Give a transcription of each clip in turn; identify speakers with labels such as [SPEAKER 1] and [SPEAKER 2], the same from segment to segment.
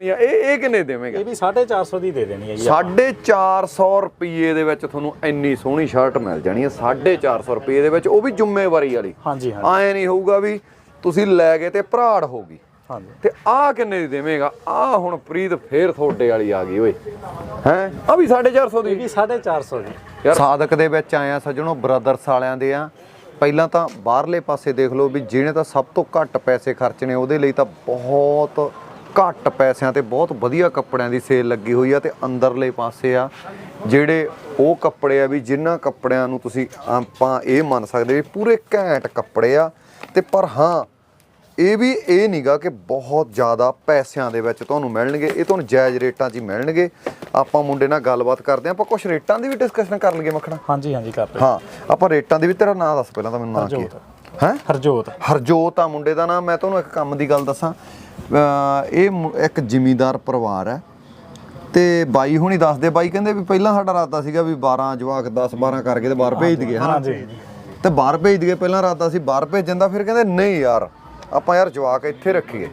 [SPEAKER 1] ਇਹ ਇਹ ਕਿੰਨੇ ਦੇਵੇਂਗਾ?
[SPEAKER 2] ਇਹ ਵੀ 450 ਦੀ ਦੇ ਦੇਣੀ ਹੈ ਜੀ
[SPEAKER 1] 450 ਰੁਪਏ ਦੇ ਵਿੱਚ ਤੁਹਾਨੂੰ ਇੰਨੀ ਸੋਹਣੀ ਸ਼ਰਟ ਮਿਲ ਜਾਣੀ ਹੈ 450 ਰੁਪਏ ਦੇ ਵਿੱਚ ਉਹ ਵੀ ਜ਼ਿੰਮੇਵਾਰੀ ਵਾਲੀ।
[SPEAKER 2] ਹਾਂਜੀ ਹਾਂਜੀ।
[SPEAKER 1] ਆਏ ਨਹੀਂ ਹੋਊਗਾ ਵੀ ਤੁਸੀਂ ਲੈ ਗਏ ਤੇ ਭਰਾੜ ਹੋਗੀ
[SPEAKER 2] ਹਾਂਜੀ।
[SPEAKER 1] ਤੇ ਆਹ ਕਿੰਨੇ ਦੀ ਦੇਵੇਂਗਾ? ਆਹ ਹੁਣ ਪ੍ਰੀਤ ਫੇਰ ਤੁਹਾਡੇ ਵਾਲੀ ਆ ਗਈ ਓਏ। ਹੈ? ਆ ਵੀ 450 ਦੀ।
[SPEAKER 2] ਇਹ ਵੀ 450 ਦੀ।
[SPEAKER 1] ਯਾਰ ਸਾਦਕ ਦੇ ਵਿੱਚ ਆਇਆ ਸੱਜਣੋ ਬ੍ਰਦਰਸ ਵਾਲਿਆਂ ਦੇ ਆ। ਪਹਿਲਾਂ ਤਾਂ ਬਾਹਰਲੇ ਪਾਸੇ ਦੇਖ ਲਓ ਵੀ ਜਿਹਨੇ ਤਾਂ ਸਭ ਤੋਂ ਘੱਟ ਪੈਸੇ ਖਰਚਣੇ ਉਹਦੇ ਲਈ ਤਾਂ ਬਹੁਤ ਘੱਟ ਪੈਸਿਆਂ ਤੇ ਬਹੁਤ ਵਧੀਆ ਕੱਪੜਿਆਂ ਦੀ ਸੇਲ ਲੱਗੀ ਹੋਈ ਆ ਤੇ ਅੰਦਰਲੇ ਪਾਸੇ ਆ ਜਿਹੜੇ ਉਹ ਕੱਪੜੇ ਆ ਵੀ ਜਿਨ੍ਹਾਂ ਕੱਪੜਿਆਂ ਨੂੰ ਤੁਸੀਂ ਆਪਾਂ ਇਹ ਮੰਨ ਸਕਦੇ ਵੀ ਪੂਰੇ ਘੈਂਟ ਕੱਪੜੇ ਆ ਤੇ ਪਰ ਹਾਂ ਇਹ ਵੀ ਇਹ ਨਹੀਂਗਾ ਕਿ ਬਹੁਤ ਜ਼ਿਆਦਾ ਪੈਸਿਆਂ ਦੇ ਵਿੱਚ ਤੁਹਾਨੂੰ ਮਿਲਣਗੇ ਇਹ ਤੁਹਾਨੂੰ ਜਾਇਜ਼ ਰੇਟਾਂ 'ਚ ਹੀ ਮਿਲਣਗੇ। ਆਪਾਂ ਮੁੰਡੇ ਨਾਲ ਗੱਲਬਾਤ ਕਰਦੇ ਹਾਂ ਆਪਾਂ ਕੁਝ ਰੇਟਾਂ ਦੀ ਵੀ ਡਿਸਕਸ਼ਨ ਕਰ ਲਈਏ ਮੱਖਣਾ।
[SPEAKER 2] ਹਾਂਜੀ ਹਾਂਜੀ ਕਰ
[SPEAKER 1] ਹਾਂ ਆਪਾਂ ਰੇਟਾਂ ਦੀ ਵੀ ਤੇਰਾ ਨਾਂ ਦੱਸ ਪਹਿਲਾਂ ਤਾਂ ਮੈਨੂੰ ਨਾਂ ਕੀ ਹੈ। ਹੈ?
[SPEAKER 2] ਹਰਜੋਤ।
[SPEAKER 1] ਹਰਜੋਤ ਆ ਮੁੰਡੇ ਦਾ ਨਾਮ ਮੈਂ ਤੁਹਾਨੂੰ ਇੱਕ ਕੰਮ ਦੀ ਗੱਲ ਦੱਸਾਂ। ਇਹ ਇੱਕ ਜ਼ਿਮੀਂਦਾਰ ਪਰਿਵਾਰ ਹੈ। ਤੇ ਬਾਈ ਹੁਣੀ ਦੱਸਦੇ ਬਾਈ ਕਹਿੰਦੇ ਵੀ ਪਹਿਲਾਂ ਸਾਡਾ ਇਰਾਦਾ ਸੀਗਾ ਵੀ 12 ਜਵਾਕ 10 12 ਕਰਕੇ ਤੇ ਬਾਹਰ ਭੇਜ ਦਈਏ ਹਨਾ? ਤੇ ਬਾਹਰ ਭੇਜ ਦਈਏ ਪਹਿਲਾਂ ਇਰਾਦਾ ਸੀ ਬਾਹਰ ਭੇਜਣ ਦਾ ਫਿਰ ਕਹਿੰਦੇ ਨਹੀਂ ਯਾਰ ਆਪਾਂ ਯਾਰ ਜਵਾਕ ਇੱਥੇ ਰੱਖੀਏ।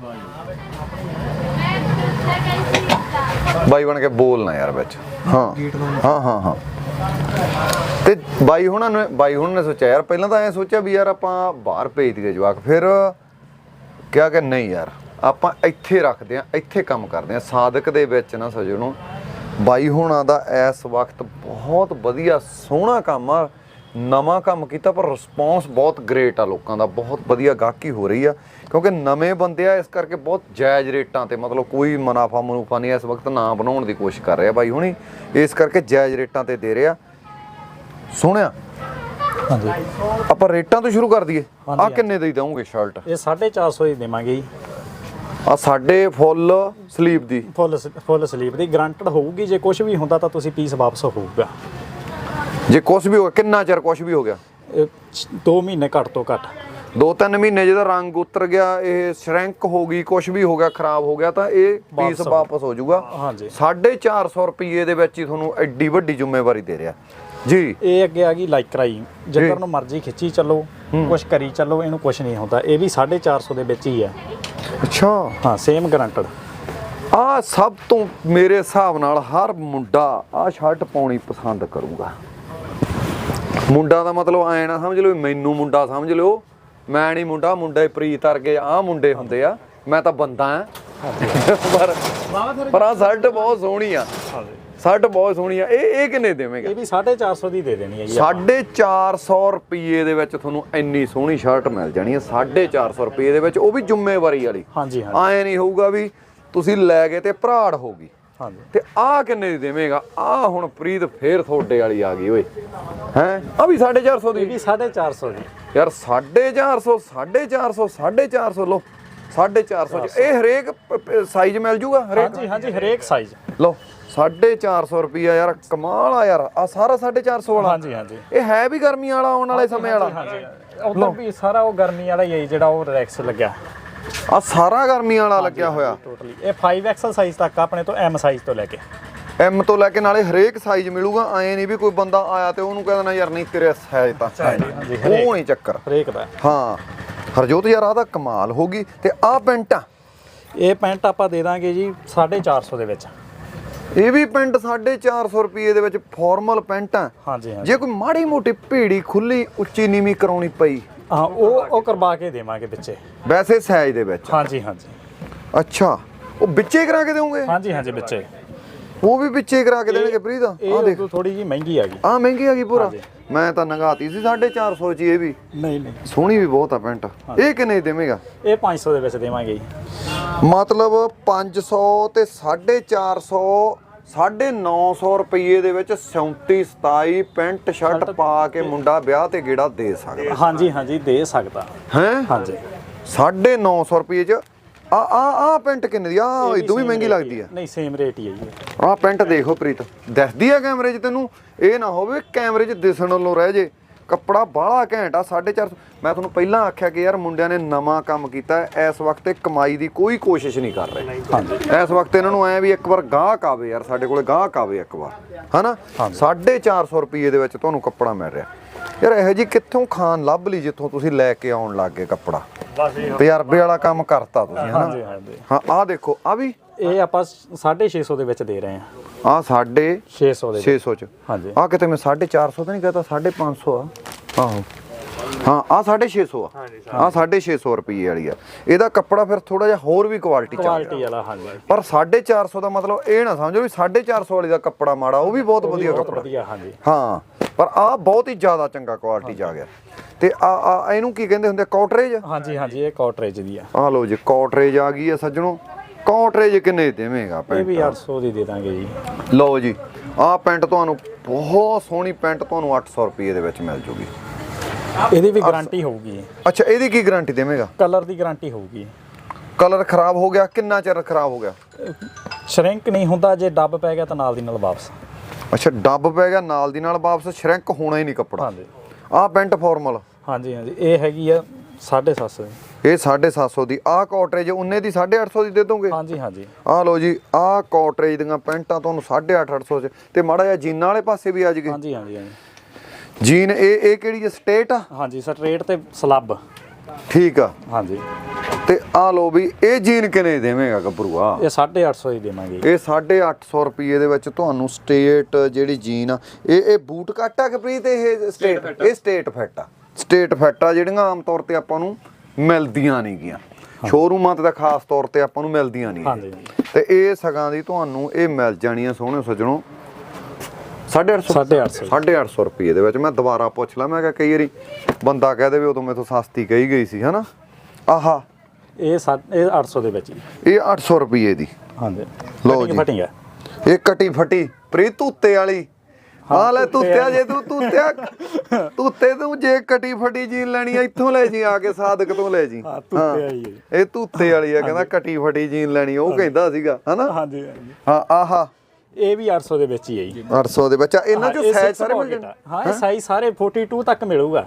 [SPEAKER 1] ਬਾਈ ਬਣ ਕੇ ਬੋਲਣਾ ਯਾਰ ਵਿੱਚ। ਹਾਂ। ਹਾਂ ਹਾਂ ਹਾਂ। ਤੇ ਬਾਈ ਹੁਣਾਂ ਨੇ ਬਾਈ ਹੁਣਾਂ ਨੇ ਸੋਚਿਆ ਯਾਰ ਪਹਿਲਾਂ ਤਾਂ ਐ ਸੋਚਿਆ ਵੀ ਯਾਰ ਆਪਾਂ ਬਾਹਰ ਭੇਜ ਦਈਏ ਜਵਾਕ ਫਿਰ ਕਿਹਾ ਕਿ ਨਹੀਂ ਯਾਰ ਆਪਾਂ ਇੱਥੇ ਰੱਖਦੇ ਆ ਇੱਥੇ ਕੰਮ ਕਰਦੇ ਆ ਸਾਦਕ ਦੇ ਵਿੱਚ ਨਾ ਸਜਣੋ। ਬਾਈ ਹੁਣਾਂ ਦਾ ਇਸ ਵਕਤ ਬਹੁਤ ਵਧੀਆ ਸੋਹਣਾ ਕੰਮ ਆ। ਨਵਾਂ ਕੰਮ ਕੀਤਾ ਪਰ ਰਿਸਪੌਂਸ ਬਹੁਤ ਗ੍ਰੇਟ ਆ ਲੋਕਾਂ ਦਾ ਬਹੁਤ ਵਧੀਆ ਗਾਹਕੀ ਹੋ ਰਹੀ ਆ ਕਿਉਂਕਿ ਨਵੇਂ ਬੰਦੇ ਆ ਇਸ ਕਰਕੇ ਬਹੁਤ ਜਾਇਜ਼ ਰੇਟਾਂ ਤੇ ਮਤਲਬ ਕੋਈ ਮੁਨਾਫਾ ਮਨੂਫਾ ਨਹੀਂ ਇਸ ਵਕਤ ਨਾ ਬਣਾਉਣ ਦੀ ਕੋਸ਼ਿਸ਼ ਕਰ ਰਿਹਾ ਬਾਈ ਹੁਣੀ ਇਸ ਕਰਕੇ ਜਾਇਜ਼ ਰੇਟਾਂ ਤੇ ਦੇ ਰਿਹਾ। ਸੋਹਣਿਆ
[SPEAKER 2] ਹਾਂਜੀ।
[SPEAKER 1] ਆਪਾਂ ਰੇਟਾਂ ਤੋਂ ਸ਼ੁਰੂ ਕਰ ਦਈਏ। ਆ ਕਿੰਨੇ ਦੀ ਦਵਾਂਗੇ ਸ਼ਰਟ?
[SPEAKER 2] ਇਹ 450 ਦੀ ਦੇਵਾਂਗੇ ਜੀ।
[SPEAKER 1] ਆ ਸਾਡੇ ਫੁੱਲ ਸਲੀਪ ਦੀ।
[SPEAKER 2] ਫੁੱਲ ਫੁੱਲ ਸਲੀਪ ਦੀ ਗਰੰਟਡ ਹੋਊਗੀ ਜੇ ਕੁਝ ਵੀ ਹੁੰਦਾ ਤਾਂ ਤੁਸੀਂ ਪੀਸ ਵਾਪਸ ਹੋਊਗਾ।
[SPEAKER 1] ਜੇ ਕੁਛ ਵੀ ਹੋ ਗਿਆ ਕਿੰਨਾ ਚਿਰ ਕੁਛ ਵੀ ਹੋ ਗਿਆ?
[SPEAKER 2] 2 ਮਹੀਨੇ ਘੱਟ ਤੋਂ ਘੱਟ।
[SPEAKER 1] ਦੋ ਤਿੰਨ ਮਹੀਨੇ ਜਿਹਦਾ ਰੰਗ ਉਤਰ ਗਿਆ ਇਹ ਸ਼ਰੈਂਕ ਹੋ ਗਈ ਕੁਛ ਵੀ ਹੋ ਗਿਆ ਖਰਾਬ ਹੋ ਗਿਆ ਤਾਂ ਇਹ ਪੀਸ
[SPEAKER 2] ਵਾਪਸ
[SPEAKER 1] ਹੋ ਜਾਊਗਾ।
[SPEAKER 2] ਹਾਂਜੀ
[SPEAKER 1] 450 ਰੁਪਏ ਦੇ ਵਿੱਚ ਹੀ ਤੁਹਾਨੂੰ ਐਡੀ ਵੱਡੀ ਜ਼ਿੰਮੇਵਾਰੀ ਦੇ ਰਿਹਾ। ਜੀ।
[SPEAKER 2] ਇਹ ਅੱਗੇ ਆ ਗਈ ਲਾਈਕ ਕਰਾਈ। ਜਿੱਧਰ ਨੂੰ ਮਰਜ਼ੀ ਖਿੱਚੀ ਚੱਲੋ ਕੁਝ ਕਰੀ ਚੱਲੋ ਇਹਨੂੰ ਕੁਝ ਨਹੀਂ ਹੁੰਦਾ। ਇਹ ਵੀ 450 ਦੇ ਵਿੱਚ ਹੀ ਹੈ।
[SPEAKER 1] ਅੱਛਾ।
[SPEAKER 2] ਹਾਂ ਸੇਮ ਗਰੰਟਡ
[SPEAKER 1] ਆ ਸਭ ਤੋਂ ਮੇਰੇ ਹਿਸਾਬ ਨਾਲ ਹਰ ਮੁੰਡਾ ਆ ਸ਼ਰਟ ਪਾਉਣੀ ਪਸੰਦ ਕਰੂਗਾ। ਮੁੰਡਾ ਦਾ ਮਤਲਬ ਐ ਨਾ ਸਮਝ ਲਓ ਮੈਨੂੰ ਮੁੰਡਾ ਸਮਝ ਲਿਓ। ਮੈਂ ਨਹੀਂ ਮੁੰਡਾ ਮੁੰਡਾ ਹੀ ਪ੍ਰੀਤ ਵਰਗੇ ਆ ਮੁੰਡੇ ਹੁੰਦੇ ਆ। ਮੈਂ ਤਾਂ ਬੰਦਾ ਆ। ਪਰ ਪਰ ਆ ਸ਼ਰਟ ਬਹੁਤ ਸੋਹਣੀ ਆ। ਸ਼ਰਟ ਬਹੁਤ ਸੋਹਣੀ ਆ। ਇਹ ਇਹ ਕਿੰਨੇ ਦੇਵੇਂਗਾ?
[SPEAKER 2] ਇਹ ਵੀ 450 ਦੀ ਦੇ ਦੇਣੀ ਹੈ ਜੀ
[SPEAKER 1] 450 ਰੁਪਏ ਦੇ ਵਿੱਚ ਤੁਹਾਨੂੰ ਇੰਨੀ ਸੋਹਣੀ ਸ਼ਰਟ ਮਿਲ ਜਾਣੀ ਹੈ 450 ਰੁਪਏ ਦੇ ਵਿੱਚ ਉਹ ਵੀ ਜ਼ਿੰਮੇਵਾਰੀ ਵਾਲੀ।
[SPEAKER 2] ਹਾਂਜੀ ਹਾਂਜੀ।
[SPEAKER 1] ਆਏ ਨਹੀਂ ਹੋਊਗਾ ਵੀ ਤੁਸੀਂ ਲੈ ਗਏ ਤੇ ਭਰਾੜ ਹੋਗੀ
[SPEAKER 2] ਹਾਂਜੀ।
[SPEAKER 1] ਤੇ ਆਹ ਕਿੰਨੇ ਦੀ ਦੇਵੇਂਗਾ? ਆਹ ਹੁਣ ਪ੍ਰੀਤ ਫੇਰ ਤੁਹਾਡੇ ਵਾਲੀ ਆ ਗਈ ਓਏ। ਹੈ? ਆ ਵੀ 450
[SPEAKER 2] ਇਹ
[SPEAKER 1] ਦੀ।
[SPEAKER 2] ਵੀ 450 ਦੀ।
[SPEAKER 1] ਯਾਰ 450 450 450 ਲੋ 450 ਚ। ਇਹ ਹਰੇਕ ਸਾਈਜ਼ ਮਿਲ ਜੂਗਾ? ਹਰੇਕ?
[SPEAKER 2] ਹਾਂਜੀ ਹਾਂਜੀ ਹਰੇਕ ਸਾਈਜ਼
[SPEAKER 1] ਲੋ 450 ਰੁਪਿਆ ਯਾਰ ਕਮਾਲ ਆ ਯਾਰ। ਆ ਸਾਰਾ 450 ਵਾਲਾ।
[SPEAKER 2] ਹਾਂਜੀ ਹਾਂਜੀ।
[SPEAKER 1] ਇਹ ਹੈ ਵੀ ਗਰਮੀ ਵਾਲਾ ਆਉਣ ਵਾਲੇ ਸਮੇਂ ਵਾਲਾ।
[SPEAKER 2] ਹਾਂਜੀ ਉਧਰ ਵੀ ਸਾਰਾ ਉਹ ਗਰਮੀ ਵਾਲਾ ਹੀ ਜਿਹੜਾ ਉਹ ਰੈਕਸ ਲੱਗਿਆ।
[SPEAKER 1] ਆ ਸਾਰਾ ਗਰਮੀ ਵਾਲਾ ਲੱਗਿਆ ਹੋਇਆ।
[SPEAKER 2] ਟੋਟਲੀ ਇਹ 5XL ਸਾਈਜ਼ ਤੱਕ ਆ ਆਪਣੇ ਤੋਂ M ਸਾਈਜ਼ ਤੋਂ ਲੈ ਕੇ।
[SPEAKER 1] ਐਮ ਤੋਂ ਲੈ ਕੇ ਨਾਲੇ ਹਰੇਕ ਸਾਈਜ਼ ਮਿਲੂਗਾ ਐ ਨਹੀਂ ਵੀ ਕੋਈ ਬੰਦਾ ਆਇਆ ਤੇ ਉਹਨੂੰ ਕਹਿੰਦਾ ਨਾ ਯਾਰ ਨਹੀਂ ਤੇਰੇ ਸਾਈਜ਼ ਤਾਂ। ਉਹ ਨਹੀਂ ਚੱਕਰ।
[SPEAKER 2] ਹਰੇਕ ਦਾ।
[SPEAKER 1] ਹਾਂ। ਹਰਜੋਤ ਯਾਰ ਆ ਤਾਂ ਕਮਾਲ ਹੋ ਗਈ। ਤੇ ਆ ਪੈਂਟਾਂ
[SPEAKER 2] ਇਹ ਪੈਂਟ ਆਪਾਂ ਦੇ ਦਾਂਗੇ ਜੀ 450 ਦੇ ਵਿੱਚ।
[SPEAKER 1] ਇਹ ਵੀ ਪੈਂਟ 450 ਰੁਪਏ ਦੇ ਵਿੱਚ ਫਾਰਮਲ ਪੈਂਟਾਂ
[SPEAKER 2] ਹਾਂਜੀ।
[SPEAKER 1] ਜੇ ਕੋਈ ਮਾੜੀ ਮੋਟੀ ਭੀੜੀ ਖੁੱਲੀ ਉੱਚੀ ਨੀਵੀਂ ਕਰਾਉਣੀ ਪਈ
[SPEAKER 2] ਹਾਂ ਉਹ ਉਹ ਕਰਵਾ ਕੇ ਦੇਵਾਂਗੇ ਵਿੱਚੇ।
[SPEAKER 1] ਵੈਸੇ ਸਾਈਜ਼ ਦੇ ਵਿੱਚ।
[SPEAKER 2] ਹਾਂਜੀ ਹਾਂਜੀ।
[SPEAKER 1] ਅੱਛਾ ਉਹ ਵਿੱਚੇ ਕਰਾ ਕੇ ਦੇਵੋਗੇ?
[SPEAKER 2] ਹਾਂਜੀ ਹਾਂਜੀ ਵਿੱਚੇ।
[SPEAKER 1] ਉਹ ਵੀ ਵਿੱਚੇ ਕਰਾ ਕੇ ਦੇਣਗੇ ਪ੍ਰੀਤ? ਆ ਦੇਖ।
[SPEAKER 2] ਥੋੜੀ ਜੀ ਮਹਿੰਗੀ ਆ ਗਈ।
[SPEAKER 1] ਆ ਮਹਿੰਗੀ ਆ ਗਈ ਪੂਰਾ। ਮੈਂ ਤਾਂ ਨੰਗਾਤੀ ਸੀ 450 ਚ ਇਹ ਵੀ।
[SPEAKER 2] ਨਹੀਂ ਨਹੀਂ।
[SPEAKER 1] ਸੋਹਣੀ ਵੀ ਬਹੁਤ ਆ ਪੈਂਟ। ਇਹ ਕਿੰਨੇ ਦੇਵੇਂਗਾ?
[SPEAKER 2] ਇਹ 500 ਦੇ ਵਿੱਚ ਦੇਵਾਂਗੇ ਜੀ।
[SPEAKER 1] ਮਤਲਬ 500 ਤੇ 450 950 ਰੁਪਏ ਦੇ ਵਿੱਚ 37 27 ਪੈਂਟ ਸ਼ਰਟ ਪਾ ਕੇ ਮੁੰਡਾ ਵਿਆਹ ਤੇ ਗੇੜਾ ਦੇ ਸਕਦਾ।
[SPEAKER 2] ਹਾਂਜੀ ਹਾਂਜੀ ਦੇ ਸਕਦਾ।
[SPEAKER 1] ਹੈ?
[SPEAKER 2] ਹਾਂਜੀ।
[SPEAKER 1] 950 ਰੁਪਏ ਚ ਆ ਆ ਆ ਪੈਂਟ ਕਿੰਨੇ ਦੀ ਆ? ਇਦੋਂ ਵੀ ਮਹਿੰਗੀ ਲੱਗਦੀ ਆ।
[SPEAKER 2] ਨਹੀਂ ਸੇਮ ਰੇਟ ਹੀ ਹੈ ਜੀ।
[SPEAKER 1] ਆ ਪੈਂਟ ਦੇਖੋ ਪ੍ਰੀਤ। ਦਿਖਦੀ ਆ ਕੈਮਰੇ 'ਚ ਤੈਨੂੰ? ਇਹ ਨਾ ਹੋਵੇ ਕੈਮਰੇ 'ਚ ਦਿਸਣ ਨਾਲੋਂ ਰਹਿ ਜੇ। ਕੱਪੜਾ ਬਾਹਲਾ ਘੈਂਟ ਆ 450 ਮੈਂ ਤੁਹਾਨੂੰ ਪਹਿਲਾਂ ਆਖਿਆ ਕਿ ਯਾਰ ਮੁੰਡਿਆਂ ਨੇ ਨਵਾਂ ਕੰਮ ਕੀਤਾ। ਇਸ ਵਕਤ ਇਹ ਕਮਾਈ ਦੀ ਕੋਈ ਕੋਸ਼ਿਸ਼ ਨਹੀਂ ਕਰ ਰਹੇ। ਇਸ ਵਕਤ ਇਹਨਾਂ ਨੂੰ ਐ ਵੀ ਇੱਕ ਵਾਰ ਗਾਹਕ ਆਵੇ ਯਾਰ ਸਾਡੇ ਕੋਲੇ ਗਾਹਕ ਆਵੇ ਇੱਕ ਵਾਰ। ਹਨਾ? 450 ਰੁਪਏ ਦੇ ਵਿੱਚ ਤੁਹਾਨੂੰ ਕੱਪੜਾ ਮਿਲ ਰਿਹਾ। ਯਾਰ ਇਹੋ ਜੀ ਕਿੱਥੋਂ ਖਾਨ ਲੱਭ ਲਈ ਜਿੱਥੋਂ ਤੁਸੀਂ ਲੈ ਕੇ ਆਉਣ ਲੱਗ ਕੱਪੜਾ?
[SPEAKER 2] ਬਸ ਇਹ
[SPEAKER 1] ਤਜਰਬੇ ਵਾਲਾ ਕੰਮ ਕਰਤਾ ਤੁਸੀਂ ਹਨਾ? ਹਾਂ ਆਹ ਦੇਖੋ ਆ ਵੀ?
[SPEAKER 2] ਇਹ ਆਪਾਂ 650 ਦੇ ਵਿੱਚ ਦੇ ਰਹੇ
[SPEAKER 1] ਆ ਸਾਡੇ
[SPEAKER 2] 600 ਦੇ ਵਿੱਚ।
[SPEAKER 1] 600 ਚ
[SPEAKER 2] ਹਾਂਜੀ।
[SPEAKER 1] ਆ ਕਿਤੇ ਮੈਂ 450 ਤਾਂ ਨਹੀਂ ਕਹਤਾ 550 ਆ। ਆਹੋ। ਹਾਂ ਆ। 650 ਆ ਆ 650 ਰੁਪਏ ਵਾਲੀ ਆ। ਇਹਦਾ ਕੱਪੜਾ ਫਿਰ ਥੋੜਾ ਜਿਹਾ ਹੋਰ ਵੀ ਕੁਆਲਿਟੀ ਚ ਆ
[SPEAKER 2] ਕੁਆਲਿਟੀ ਵਾਲਾ ਹਾਂਜੀ।
[SPEAKER 1] ਪਰ 450 ਦਾ ਮਤਲਬ ਇਹ ਨਾ ਸਮਝੋ ਵੀ 450 ਵਾਲੀ ਦਾ ਕੱਪੜਾ ਮਾੜਾ ਉਹ ਵੀ ਬਹੁਤ ਵਧੀਆ ਕੱਪੜਾ।
[SPEAKER 2] ਵਧੀਆ ਹਾਂਜੀ।
[SPEAKER 1] ਹਾਂ। ਪਰ ਆ ਬਹੁਤ ਹੀ ਜ਼ਿਆਦਾ ਚੰਗਾ ਕੁਆਲਿਟੀ ਚ ਆ ਗਿਆ। ਤੇ ਆ ਆ ਇਹਨੂੰ ਕੀ ਕਹਿੰਦੇ ਹੁੰਦੇ ਕਾਟਰੇਜ
[SPEAKER 2] ਹਾਂਜੀ ਹਾਂਜੀ ਇਹ ਕਾਟਰੇਜ ਦੀ ਆ।
[SPEAKER 1] ਆ ਲਓ ਜੀ ਕਾਟਰੇਜ ਆ ਗਈ ਹੈ ਸੱਜਣੋ। ਕਾਟਰੇਜ ਕਿੰਨੇ ਦੇਵੇਂਗਾ
[SPEAKER 2] ਇਹ
[SPEAKER 1] ਪੈਂਟ?
[SPEAKER 2] ਵੀ 800 ਦੀ ਦੇ ਦਾਂਗੇ ਜੀ।
[SPEAKER 1] ਲਓ ਜੀ ਆਹ ਪੈਂਟ ਤੁਹਾਨੂੰ ਬਹੁਤ ਸੋਹਣੀ ਪੈਂਟ ਤੁਹਾਨੂੰ 800 ਰੁਪਏ ਦੇ ਵਿੱਚ ਮਿਲ ਜੂਗੀ।
[SPEAKER 2] ਇਹਦੀ ਵੀ ਗਾਰੰਟੀ ਹੋਊਗੀ।
[SPEAKER 1] ਅੱਛਾ ਇਹਦੀ ਕੀ ਗਾਰੰਟੀ ਦੇਵੇਂਗਾ?
[SPEAKER 2] ਕਲਰ ਦੀ ਗਾਰੰਟੀ ਹੋਊਗੀ।
[SPEAKER 1] ਕਲਰ ਖਰਾਬ ਹੋ ਗਿਆ ਕਿੰਨਾ ਚਿਰ ਖਰਾਬ ਹੋ ਗਿਆ?
[SPEAKER 2] ਸ਼ਰਿੰਕ ਨਹੀਂ ਹੁੰਦਾ ਜੇ ਡੱਬ ਪੈ ਗਿਆ ਤਾਂ ਨਾਲ ਦੀ ਨਾਲ ਵਾਪਸ।
[SPEAKER 1] ਅੱਛਾ ਡੱਬ ਪੈ ਗਿਆ ਨਾਲ ਦੀ ਨਾਲ ਵਾਪਸ ਸ਼ਰਿੰਕ ਹੋਣਾ ਹੀ ਨਹੀਂ ਕੱਪੜਾ।
[SPEAKER 2] ਹਾਂਜੀ।
[SPEAKER 1] ਆਹ ਪੈਂਟ ਫਾਰਮਲ।
[SPEAKER 2] ਹਾਂਜੀ ਹਾਂਜੀ। ਇਹ ਹੈਗੀ ਆ 750 ਦੀ।
[SPEAKER 1] ਇਹ 750 ਦੀ। ਆਹ ਕਾਟਰੇਜ ਉਹਨੇ ਦੀ 850 ਦੀ ਦੇ ਦੋਗੇ?
[SPEAKER 2] ਹਾਂਜੀ ਹਾਂਜੀ।
[SPEAKER 1] ਆਹ ਲਓ ਜੀ ਆਹ ਕਾਟਰੇਜ ਦੀਆਂ ਪੈਂਟਾਂ ਤੁਹਾਨੂੰ 850 ਚ। ਤੇ ਮਾੜਾ ਜਿਹਾ ਜੀਨਾਂ ਵਾਲੇ ਪਾਸੇ ਵੀ ਆ ਜਗੇ
[SPEAKER 2] ਹਾਂਜੀ ਹਾਂਜੀ ਹਾਂਜੀ।
[SPEAKER 1] ਜੀਨ ਇਹ ਇਹ ਕਿਹੜੀ ਹੈ ਸਟੇਟ ਆ?
[SPEAKER 2] ਹਾਂਜੀ ਸਟ੍ਰੇਟ ਤੇ ਸਲੱਬ।
[SPEAKER 1] ਠੀਕ ਆ।
[SPEAKER 2] ਹਾਂਜੀ।
[SPEAKER 1] ਤੇ ਆਹ ਲਓ ਵੀ ਇਹ ਜੀਨ ਕਿਨੇ ਦੇਵੇਂਗਾ ਗੱਭਰੂਆ
[SPEAKER 2] ਇਹ 850 ਦੀ ਦੇਵਾਂਗੇ।
[SPEAKER 1] ਇਹ 850 ਰੁਪਏ ਦੇ ਵਿੱਚ ਤੁਹਾਨੂੰ ਸਟੇਟ ਜਿਹੜੀ ਜੀਨ ਆ ਇਹ ਇਹ ਬੂਟ ਕੱਟ ਆ ਕਿ ਪ੍ਰੀਤ ਇਹ ਸਟੇਟ ਇਹ ਸਟੇਟ ਫਿੱਟ ਆ। ਸਟੇਟ ਫਿੱਟ ਆ ਜਿਹੜੀਆਂ ਆਮ ਤੌਰ ਤੇ ਆਪਾਂ ਨੂੰ ਮਿਲਦੀਆਂ ਨਹੀਂ ਗੀਆਂ। ਸ਼ੋਰੂਮਾਂ ਤੇ ਤਾਂ ਖਾਸ ਤੌਰ ਤੇ ਆਪਾਂ ਨੂੰ ਮਿਲਦੀਆਂ ਨਹੀਂ
[SPEAKER 2] ਹਾਂਜੀ।
[SPEAKER 1] ਤੇ ਇਹ ਸਗਾਂ ਦੀ ਤੁਹਾਨੂੰ ਇਹ ਮਿਲ ਜਾਣੀਆਂ ਸੋਹਣੇ ਸੱਜਣੋ। 850
[SPEAKER 2] 850
[SPEAKER 1] 850 ਰੁਪਏ। ਦੇ ਵਿੱਚ ਮੈਂ ਦੁਬਾਰਾ ਪੁੱਛ ਲਾ ਮੈਂ ਕਿਹਾ ਕਈ ਵਾਰੀ ਬੰਦਾ ਕਹਿ ਦੇਵੇ ਉਦੋਂ ਮੇਥੋਂ ਸਸਤੀ ਕਹੀ ਗਈ ਸੀ ਹਨਾ? ਆਹਾ।
[SPEAKER 2] ਇਹ ਸੱਤ- ਇਹ 800 ਦੇ ਵਿੱਚ
[SPEAKER 1] ਇਹ 800 ਰੁਪਏ ਦੀ।
[SPEAKER 2] ਹਾਂਜੀ।
[SPEAKER 1] ਲਓ ਜੀ।
[SPEAKER 2] ਫਟਿੰਗ ਹੈ।
[SPEAKER 1] ਇਹ ਕਟੀ ਫਟੀ। ਪ੍ਰੀ ਤੂਤੇ ਵਾਲੀ। ਹਾਂ ਲੈ ਤੂਤਿਆ ਜੇ ਤੂੰ ਤੂਤਿਆ ਤੂਤੇ ਤੂੰ ਜੇ ਕਟੀ ਫਟੀ ਜੀਨ ਲੈਣੀ ਆ ਇੱਥੋਂ ਲੈ ਜੀ ਆ ਕੇ ਸਾਦਕ ਤੋਂ ਲੈ ਜੀ।
[SPEAKER 2] ਹਾਂ, ਤੂਤੇ ਜੀ।
[SPEAKER 1] ਇਹ ਤੂਤੇ ਵਾਲੀ ਆ ਕਹਿੰਦਾ ਕਟੀ ਫਟੀ ਜੀਨ ਲੈਣੀ ਉਹ ਕਹਿੰਦਾ ਸੀਗਾ ਹਨਾ?
[SPEAKER 2] ਹਾਂਜੀ।
[SPEAKER 1] ਹਾਂ ਆਹਾ।
[SPEAKER 2] ਇਹ ਵੀ 800 ਦੇ ਵਿੱਚ ਹੀ ਹੈ ਜੀ।
[SPEAKER 1] 800 ਦੇ ਬੱਚਾ ਇਹਨਾਂ ਚੋਂ
[SPEAKER 2] ਇਹ
[SPEAKER 1] ਸਾਈਜ਼ ਸਾਰੇ ਮਿਲ
[SPEAKER 2] pocket
[SPEAKER 1] ਜਾਣ?
[SPEAKER 2] ਆ। ਹਾਂ ਇਹ ਸਾਈਜ਼ ਸਾਰੇ 42 ਤੱਕ ਮਿਲੂਗਾ।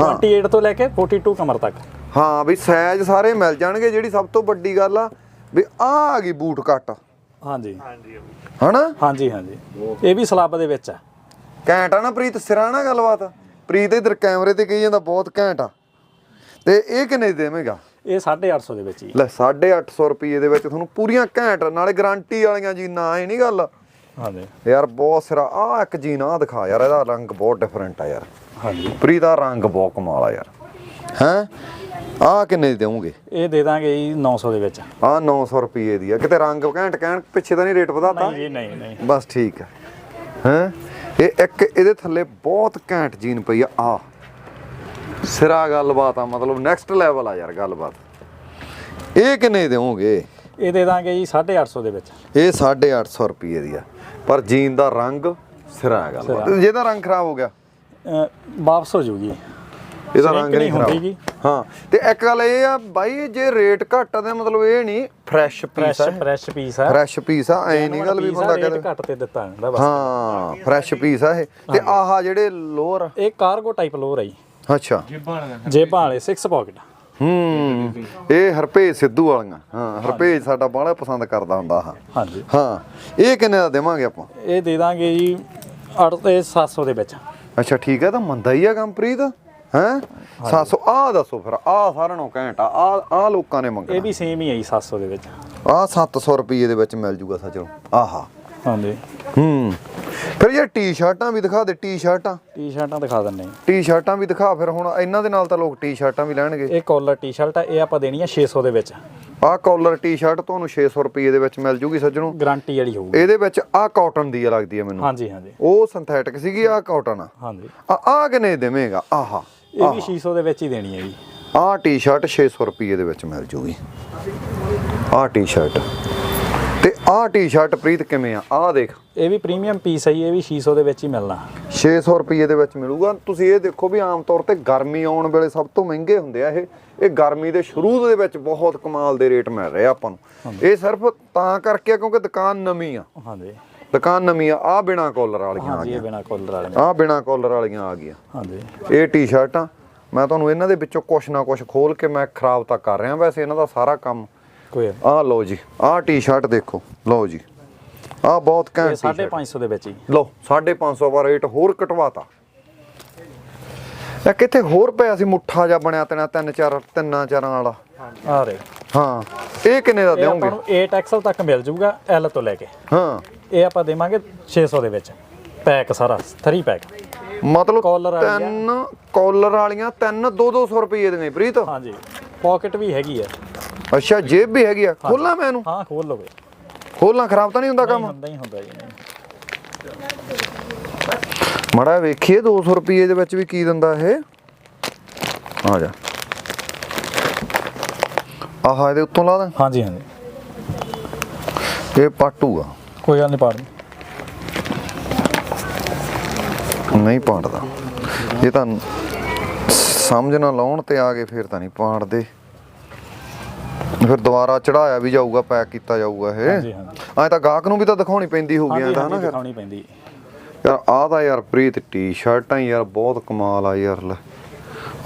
[SPEAKER 2] 28 ਤੋਂ ਲੈ ਕੇ 42 ਕਮਰ ਤੱਕ।
[SPEAKER 1] ਹਾਂ ਵੀ ਸਾਈਜ਼ ਸਾਰੇ ਮਿਲ ਜਾਣਗੇ ਜਿਹੜੀ ਸਭ ਤੋਂ ਵੱਡੀ ਗੱਲ ਆ ਵੀ ਆ ਆ ਗਈ ਬੂਟ ਕੱਟ
[SPEAKER 2] ਹਾਂਜੀ।
[SPEAKER 1] ਹਨਾ?
[SPEAKER 2] ਹਾਂਜੀ ਹਾਂਜੀ। ਇਹ ਵੀ ਸਲੱਬ ਦੇ ਵਿੱਚ ਆ।
[SPEAKER 1] ਘੈਂਟ ਆ ਨਾ ਪ੍ਰੀਤ ਸਿਰਾਂ ਨਾ ਗੱਲਬਾਤ। ਪ੍ਰੀਤ ਇਧਰ ਕੈਮਰੇ ਤੇ ਕਹੀ ਜਾਂਦਾ ਬਹੁਤ ਘੈਂਟ ਆ। ਤੇ ਇਹ ਕਿੰਨੇ ਦੇਵੇਂਗਾ?
[SPEAKER 2] ਇਹ 850 ਦੇ ਵਿੱਚ ਹੀ।
[SPEAKER 1] ਲੈ 850 ਰੁਪਏ ਦੇ ਵਿੱਚ ਤੁਹਾਨੂੰ ਪੂਰੀਆਂ ਘੈਂਟ ਨਾਲੇ ਗਾਰੰਟੀ ਵਾਲੀਆਂ ਜੀਨਾਂ ਐ ਨਹੀਂ ਗੱਲ।
[SPEAKER 2] ਹਾਂਜੀ।
[SPEAKER 1] ਯਾਰ ਬਹੁਤ ਸਿਰਾ ਆ ਇੱਕ ਜੀਨ ਆ ਦਿਖਾ ਯਾਰ ਇਹਦਾ ਰੰਗ ਬਹੁਤ ਡਿਫਰੈਂਟ ਆ ਯਾਰ।
[SPEAKER 2] ਹਾਂਜੀ।
[SPEAKER 1] ਪ੍ਰੀਤ ਦਾ ਰੰਗ ਬਹੁਤ ਕਮਾਲ ਆ ਯਾਰ। ਹੈ? ਆ ਕਿੰਨੇ ਦੇਵੋਗੇ?
[SPEAKER 2] ਇਹ ਦੇ ਦਾਂਗੇ ਜੀ 900 ਦੇ ਵਿੱਚ।
[SPEAKER 1] ਆ 900 ਰੁਪਏ ਦੀ ਆ। ਕਿਤੇ ਰੰਗ ਘੈਂਟ ਕਹਿਣ ਪਿੱਛੇ ਤਾਂ ਨਹੀਂ ਰੇਟ ਵਧਾਤਾ?
[SPEAKER 2] ਨਹੀਂ ਜੀ ਨਹੀਂ ਨਹੀਂ।
[SPEAKER 1] ਬਸ ਠੀਕ ਹੈ ਹੈ? ਇਹ ਇੱਕ ਇਹਦੇ ਥੱਲੇ ਬਹੁਤ ਘੈਂਟ ਜੀਨ ਪਈ ਆ। ਆ ਸਿਰਾ ਗੱਲਬਾਤ ਆ ਮਤਲਬ ਨੈਕਸਟ ਲੈਵਲ ਆ ਯਾਰ ਗੱਲਬਾਤ। ਇਹ ਕਿੰਨੇ ਦੇਵੋਗੇ?
[SPEAKER 2] ਇਹ ਦੇ ਦਾਂਗੇ ਜੀ 850 ਦੇ ਵਿੱਚ।
[SPEAKER 1] ਇਹ 850 ਰੁਪਏ ਦੀ ਆ। ਪਰ ਜੀਨ ਦਾ ਰੰਗ ਸਿਰਾ ਹੈ ਗੱਲਬਾਤ ਜਿਹਦਾ ਰੰਗ ਖਰਾਬ ਹੋ ਗਿਆ।
[SPEAKER 2] ਵਾਪਸ ਹੋ ਜੂਗੀ
[SPEAKER 1] ਇਹਦਾ ਰੰਗ ਨਹੀਂ ਖਰਾਬ। ਹਾਂ ਤੇ ਇੱਕ ਗੱਲ ਇਹ ਆ ਬਾਈ ਜੇ ਰੇਟ ਘੱਟ ਆ ਤੇ ਮਤਲਬ ਇਹ ਨਹੀਂ ਫਰੈਸ਼ ਪੀਸ ਆ।
[SPEAKER 2] ਫਰੈਸ਼ ਪੀਸ ਆ।
[SPEAKER 1] ਫਰੈਸ਼ ਪੀਸ ਆ ਐ ਨਹੀਂ ਗੱਲ ਵੀ ਬੰਦਾ
[SPEAKER 2] ਰੇਟ
[SPEAKER 1] ਕਹਿੰਦਾ
[SPEAKER 2] ਘੱਟ ਤੇ ਦਿੱਤਾ ਜਾਂਦਾ ਬਸ।
[SPEAKER 1] ਹਾਂ ਫਰੈਸ਼ ਪੀਸ ਆ ਇਹ। ਤੇ ਆਹਾ ਜਿਹੜੇ ਲੋਅਰ
[SPEAKER 2] ਇਹ ਕਾਰਗੋ ਟਾਈਪ ਲੋਰ ਆ ਜੀ।
[SPEAKER 1] ਅੱਛਾ।
[SPEAKER 2] ਜੇਬਾਂ ਵਾਲੇ 6 ਪਾਕਟ
[SPEAKER 1] ਹੂੰ। ਇਹ ਹਰਪੇਜ ਸਿੱਧੂ ਵਾਲੀਆਂ। ਹਾਂ ਹਰਪੇਜ ਸਾਡਾ ਬਾਹਲਾ ਪਸੰਦ ਕਰਦਾ ਹੁੰਦਾ ਹਾਂ
[SPEAKER 2] ਹਾਂਜੀ।
[SPEAKER 1] ਹਾਂ ਇਹ ਕਿੰਨੇ ਦਾ ਦੇਵਾਂਗੇ ਆਪਾਂ?
[SPEAKER 2] ਇਹ ਦੇ ਦਾਂਗੇ ਜੀ 8 ਤੇ 700 ਦੇ ਵਿੱਚ।
[SPEAKER 1] ਅੱਛਾ ਠੀਕ ਹੈ ਤਾਂ ਮੰਦਾ ਹੀ ਆ ਕੰਪਰੀਤ ਹੈ? 700 ਆ ਦੱਸੋ ਫਿਰ ਆ ਸਾਰਿਆਂ ਨੂੰ ਘੈਂਟ ਆ ਆ ਆ ਲੋਕਾਂ ਨੇ
[SPEAKER 2] ਇਹ
[SPEAKER 1] ਮੰਗਣਾ
[SPEAKER 2] ਵੀ ਸੇਮ ਹੀ ਜੀ 700 ਦੇ ਵਿੱਚ।
[SPEAKER 1] ਆ 700 ਰੁਪਏ ਦੇ ਵਿੱਚ ਮਿਲ ਜੂਗਾ ਸੱਚੋ ਆਹਾ।
[SPEAKER 2] ਹਾਂਜੀ।
[SPEAKER 1] ਹੂੰ। ਫਿਰ ਇਹ ਟੀ-ਸ਼ਰਟਾਂ ਵੀ ਦਿਖਾ ਦੇ ਟੀ-ਸ਼ਰਟਾਂ।
[SPEAKER 2] ਟੀ-ਸ਼ਰਟਾਂ ਦਿਖਾ ਦਿੰਨੇ
[SPEAKER 1] ਟੀ-ਸ਼ਰਟਾਂ ਵੀ ਦਿਖਾ ਫਿਰ ਹੁਣ ਇਹਨਾਂ ਦੇ ਨਾਲ ਤਾਂ ਲੋਕ ਟੀ-ਸ਼ਰਟਾਂ ਵੀ ਲੈਣਗੇ।
[SPEAKER 2] ਇਹ ਕਾਲਰ ਟੀ-ਸ਼ਰਟ ਆ ਇਹ ਆਪਾਂ ਦੇਣੀ ਆ 600 ਦੇ ਵਿੱਚ।
[SPEAKER 1] ਆਹ ਕਾਲਰ ਟੀ-ਸ਼ਰਟ ਤੁਹਾਨੂੰ 600 ਰੁਪਏ ਦੇ ਵਿੱਚ ਮਿਲ ਜੂਗੀ ਸੱਜਣੋ।
[SPEAKER 2] ਗਾਰੰਟੀ ਵਾਲੀ ਹੋਊਗੀ।
[SPEAKER 1] ਇਹਦੇ ਵਿੱਚ ਆਹ ਕਾਟਨ ਦੀ ਆ ਲੱਗਦੀ ਹੈ ਮੈਨੂੰ।
[SPEAKER 2] ਹਾਂਜੀ ਹਾਂਜੀ।
[SPEAKER 1] ਉਹ ਸਿੰਥੈਟਿਕ ਸੀਗੀ ਆਹ ਕਾਟਨ ਆ।
[SPEAKER 2] ਹਾਂਜੀ।
[SPEAKER 1] ਆ ਆਹ ਕਿੰਨੇ ਦੇਵੇਂਗਾ? ਆਹਾ
[SPEAKER 2] ਇਹ ਵੀ 600 ਦੇ ਵਿੱਚ ਹੀ ਦੇਣੀ ਹੈ ਜੀ।
[SPEAKER 1] ਆਹ ਟੀ-ਸ਼ਰਟ 600 ਰੁਪਏ ਦੇ ਵਿੱਚ ਮਿਲ ਜੂਗੀ। ਆਹ ਟੀ-ਸ਼ਰਟ। ਤੇ ਆਹ ਟੀ-ਸ਼ਰਟ ਪ੍ਰੀਤ ਕਿਵੇਂ ਆ? ਆਹ ਦੇਖ।
[SPEAKER 2] ਇਹ ਵੀ ਪ੍ਰੀਮੀਅਮ ਪੀਸ ਹੈ ਜੀ ਇਹ ਵੀ 600 ਦੇ ਵਿੱਚ ਹੀ ਮਿਲਣਾ।
[SPEAKER 1] 600 ਰੁਪਏ ਦੇ ਵਿੱਚ ਮਿਲੂਗਾ। ਤੁਸੀਂ ਇਹ ਦੇਖੋ ਵੀ ਆਮ ਤੌਰ ਤੇ ਗਰਮੀ ਆਉਣ ਵੇਲੇ ਸਭ ਤੋਂ ਮਹਿੰਗੇ ਹੁੰਦੇ ਆ ਇਹ। ਇਹ ਗਰਮੀ ਦੇ ਸ਼ੁਰੂ ਦੇ ਵਿੱਚ ਬਹੁਤ ਕਮਾਲ ਦੇ ਰੇਟ ਮਿਲ ਰਹੇ ਆ ਆਪਾਂ ਨੂੰ। ਇਹ ਸਿਰਫ ਤਾਂ ਕਰਕੇ ਆ ਕਿਉਂਕਿ ਦੁਕਾਨ ਨਵੀਂ ਆ।
[SPEAKER 2] ਹਾਂਜੀ।
[SPEAKER 1] ਦੁਕਾਨ ਨਵੀਂ ਆ ਆ ਬਿਨਾ ਕਾਲਰ ਵਾਲੀਆਂ ਆ
[SPEAKER 2] ਹਾਂਜੀ ਇਹ ਬਿਨਾ ਕਾਲਰ ਵਾਲੇ ਨੇ।
[SPEAKER 1] ਆ ਬਿਨਾ ਕਾਲਰ ਵਾਲੀਆਂ ਆ ਗਈਆਂ।
[SPEAKER 2] ਹਾਂਜੀ।
[SPEAKER 1] ਇਹ ਟੀ-ਸ਼ਰਟਾਂ ਮੈਂ ਤੁਹਾਨੂੰ ਇਹਨਾਂ ਦੇ ਵਿੱਚੋਂ ਕੁਛ ਨਾ ਕੁਛ ਖੋਲ ਕੇ ਮੈਂ ਖਰਾਬ ਤਾਂ ਕਰ ਰਿਹਾ। ਵੈਸੇ ਇਹਨਾਂ ਦਾ ਸਾਰਾ ਕੰਮ
[SPEAKER 2] ਕੋਈ
[SPEAKER 1] ਆਹ ਲਓ ਜੀ ਆਹ ਟੀ-ਸ਼ਰਟ ਦੇਖੋ। ਲਓ ਜੀ ਆਹ ਬਹੁਤ
[SPEAKER 2] ਇਹ
[SPEAKER 1] ਘੈਂਟ ਟੀ-ਸ਼ਰਟ
[SPEAKER 2] 550 ਦੇ ਵਿੱਚ ਹੀ
[SPEAKER 1] ਲਓ 550 ਦਾ ਰੇਟ ਹੋਰ ਕਟਵਾਤਾ। ਇਹ ਕਿੱਥੇ ਹੋਰ ਪਿਆ ਸੀ ਮੁੱਠਾ ਜਿਹਾ ਬਣਿਆ ਤੇਨਾ ਤਿੰਨ ਚਾਰ ਤਿੰਨਾਂ ਚਾਰਾਂ ਵਾਲਾ?
[SPEAKER 2] ਆ ਰੇ
[SPEAKER 1] ਹਾਂ ਇਹ ਕਿੰਨੇ ਦਾ
[SPEAKER 2] ਇਹ ਆਪਾਂ
[SPEAKER 1] ਦਿਓਗੇ?
[SPEAKER 2] ਨੂੰ 8 ਐਕਸਲ ਤੱਕ ਮਿਲ ਜਾਊਗਾ ਐਲ ਤੋਂ ਲੈ ਕੇ।
[SPEAKER 1] ਹਾਂ।
[SPEAKER 2] ਇਹ ਆਪਾਂ ਦੇਵਾਂਗੇ 600 ਦੇ ਵਿੱਚ। ਪੈਕ ਸਾਰਾ 3 ਪੈਕ
[SPEAKER 1] ਮਤਲਬ
[SPEAKER 2] Collar ਵਾਲੀਆਂ।
[SPEAKER 1] ਤਿੰਨ ਕਾਲਰ ਵਾਲੀਆਂ ਤਿੰਨ 2-200 ਰੁਪਏ ਦੀਆਂ ਪ੍ਰੀਤ।
[SPEAKER 2] ਹਾਂਜੀ। ਪਾਕਟ ਵੀ ਹੈਗੀ ਹੈ
[SPEAKER 1] ਅੱਛਾ ਜੇਬ ਵੀ ਹੈਗੀ ਆ। ਖੋਲਾਂ ਮੈਂ ਇਹਨੂੰ?
[SPEAKER 2] ਹਾਂ ਖੋਲ ਲਓਗੇ
[SPEAKER 1] ਖੋਲਾਂ ਖਰਾਬ ਤਾਂ ਨਹੀਂ ਹੁੰਦਾ ਕੰਮ?
[SPEAKER 2] ਹੁੰਦਾ ਹੀ ਹੁੰਦਾ ਜੀ।
[SPEAKER 1] ਮੜਾ ਵੇਖੀਏ 200 ਰੁਪਏ ਦੇ ਵਿੱਚ ਵੀ ਕੀ ਦਿੰਦਾ ਇਹ। ਆ ਜਾ। ਆਹ ਇਹਦੇ ਉੱਤੋਂ ਲਾ ਦਾਂ।
[SPEAKER 2] ਹਾਂਜੀ ਹਾਂਜੀ।
[SPEAKER 1] ਇਹ ਪਾਟੂਗਾ
[SPEAKER 2] ਕੋਈ ਗੱਲ ਨਹੀਂ ਪਾੜ
[SPEAKER 1] ਨਹੀਂ ਪਾੜਦਾ ਇਹ ਤਾਂ ਸਮਝ ਨਾ ਲਾਉਣ ਤੇ ਆ ਕੇ ਫਿਰ ਤਾਂ ਨਹੀਂ ਪਾੜਦੇ ਫਿਰ ਦੁਬਾਰਾ ਚੜਾਇਆ ਵੀ ਜਾਊਗਾ ਪੈਕ ਕੀਤਾ ਜਾਊਗਾ ਇਹ।
[SPEAKER 2] ਹਾਂਜੀ ਹਾਂਜੀ।
[SPEAKER 1] ਐ ਤਾਂ ਗਾਹਕ ਨੂੰ ਵੀ ਤਾਂ ਦਿਖਾਉਣੀ ਪੈਂਦੀ ਹੋਊਗੀ ਐ ਤਾਂ ਹਨਾ
[SPEAKER 2] ਦਿਖਾਉਣੀ ਪੈਂਦੀ।
[SPEAKER 1] ਯਾਰ ਆਹ ਤਾਂ ਯਾਰ ਪ੍ਰੀਤ ਟੀ-ਸ਼ਰਟਾਂ ਯਾਰ ਬਹੁਤ ਕਮਾਲ ਆ ਯਾਰ ਲੈ।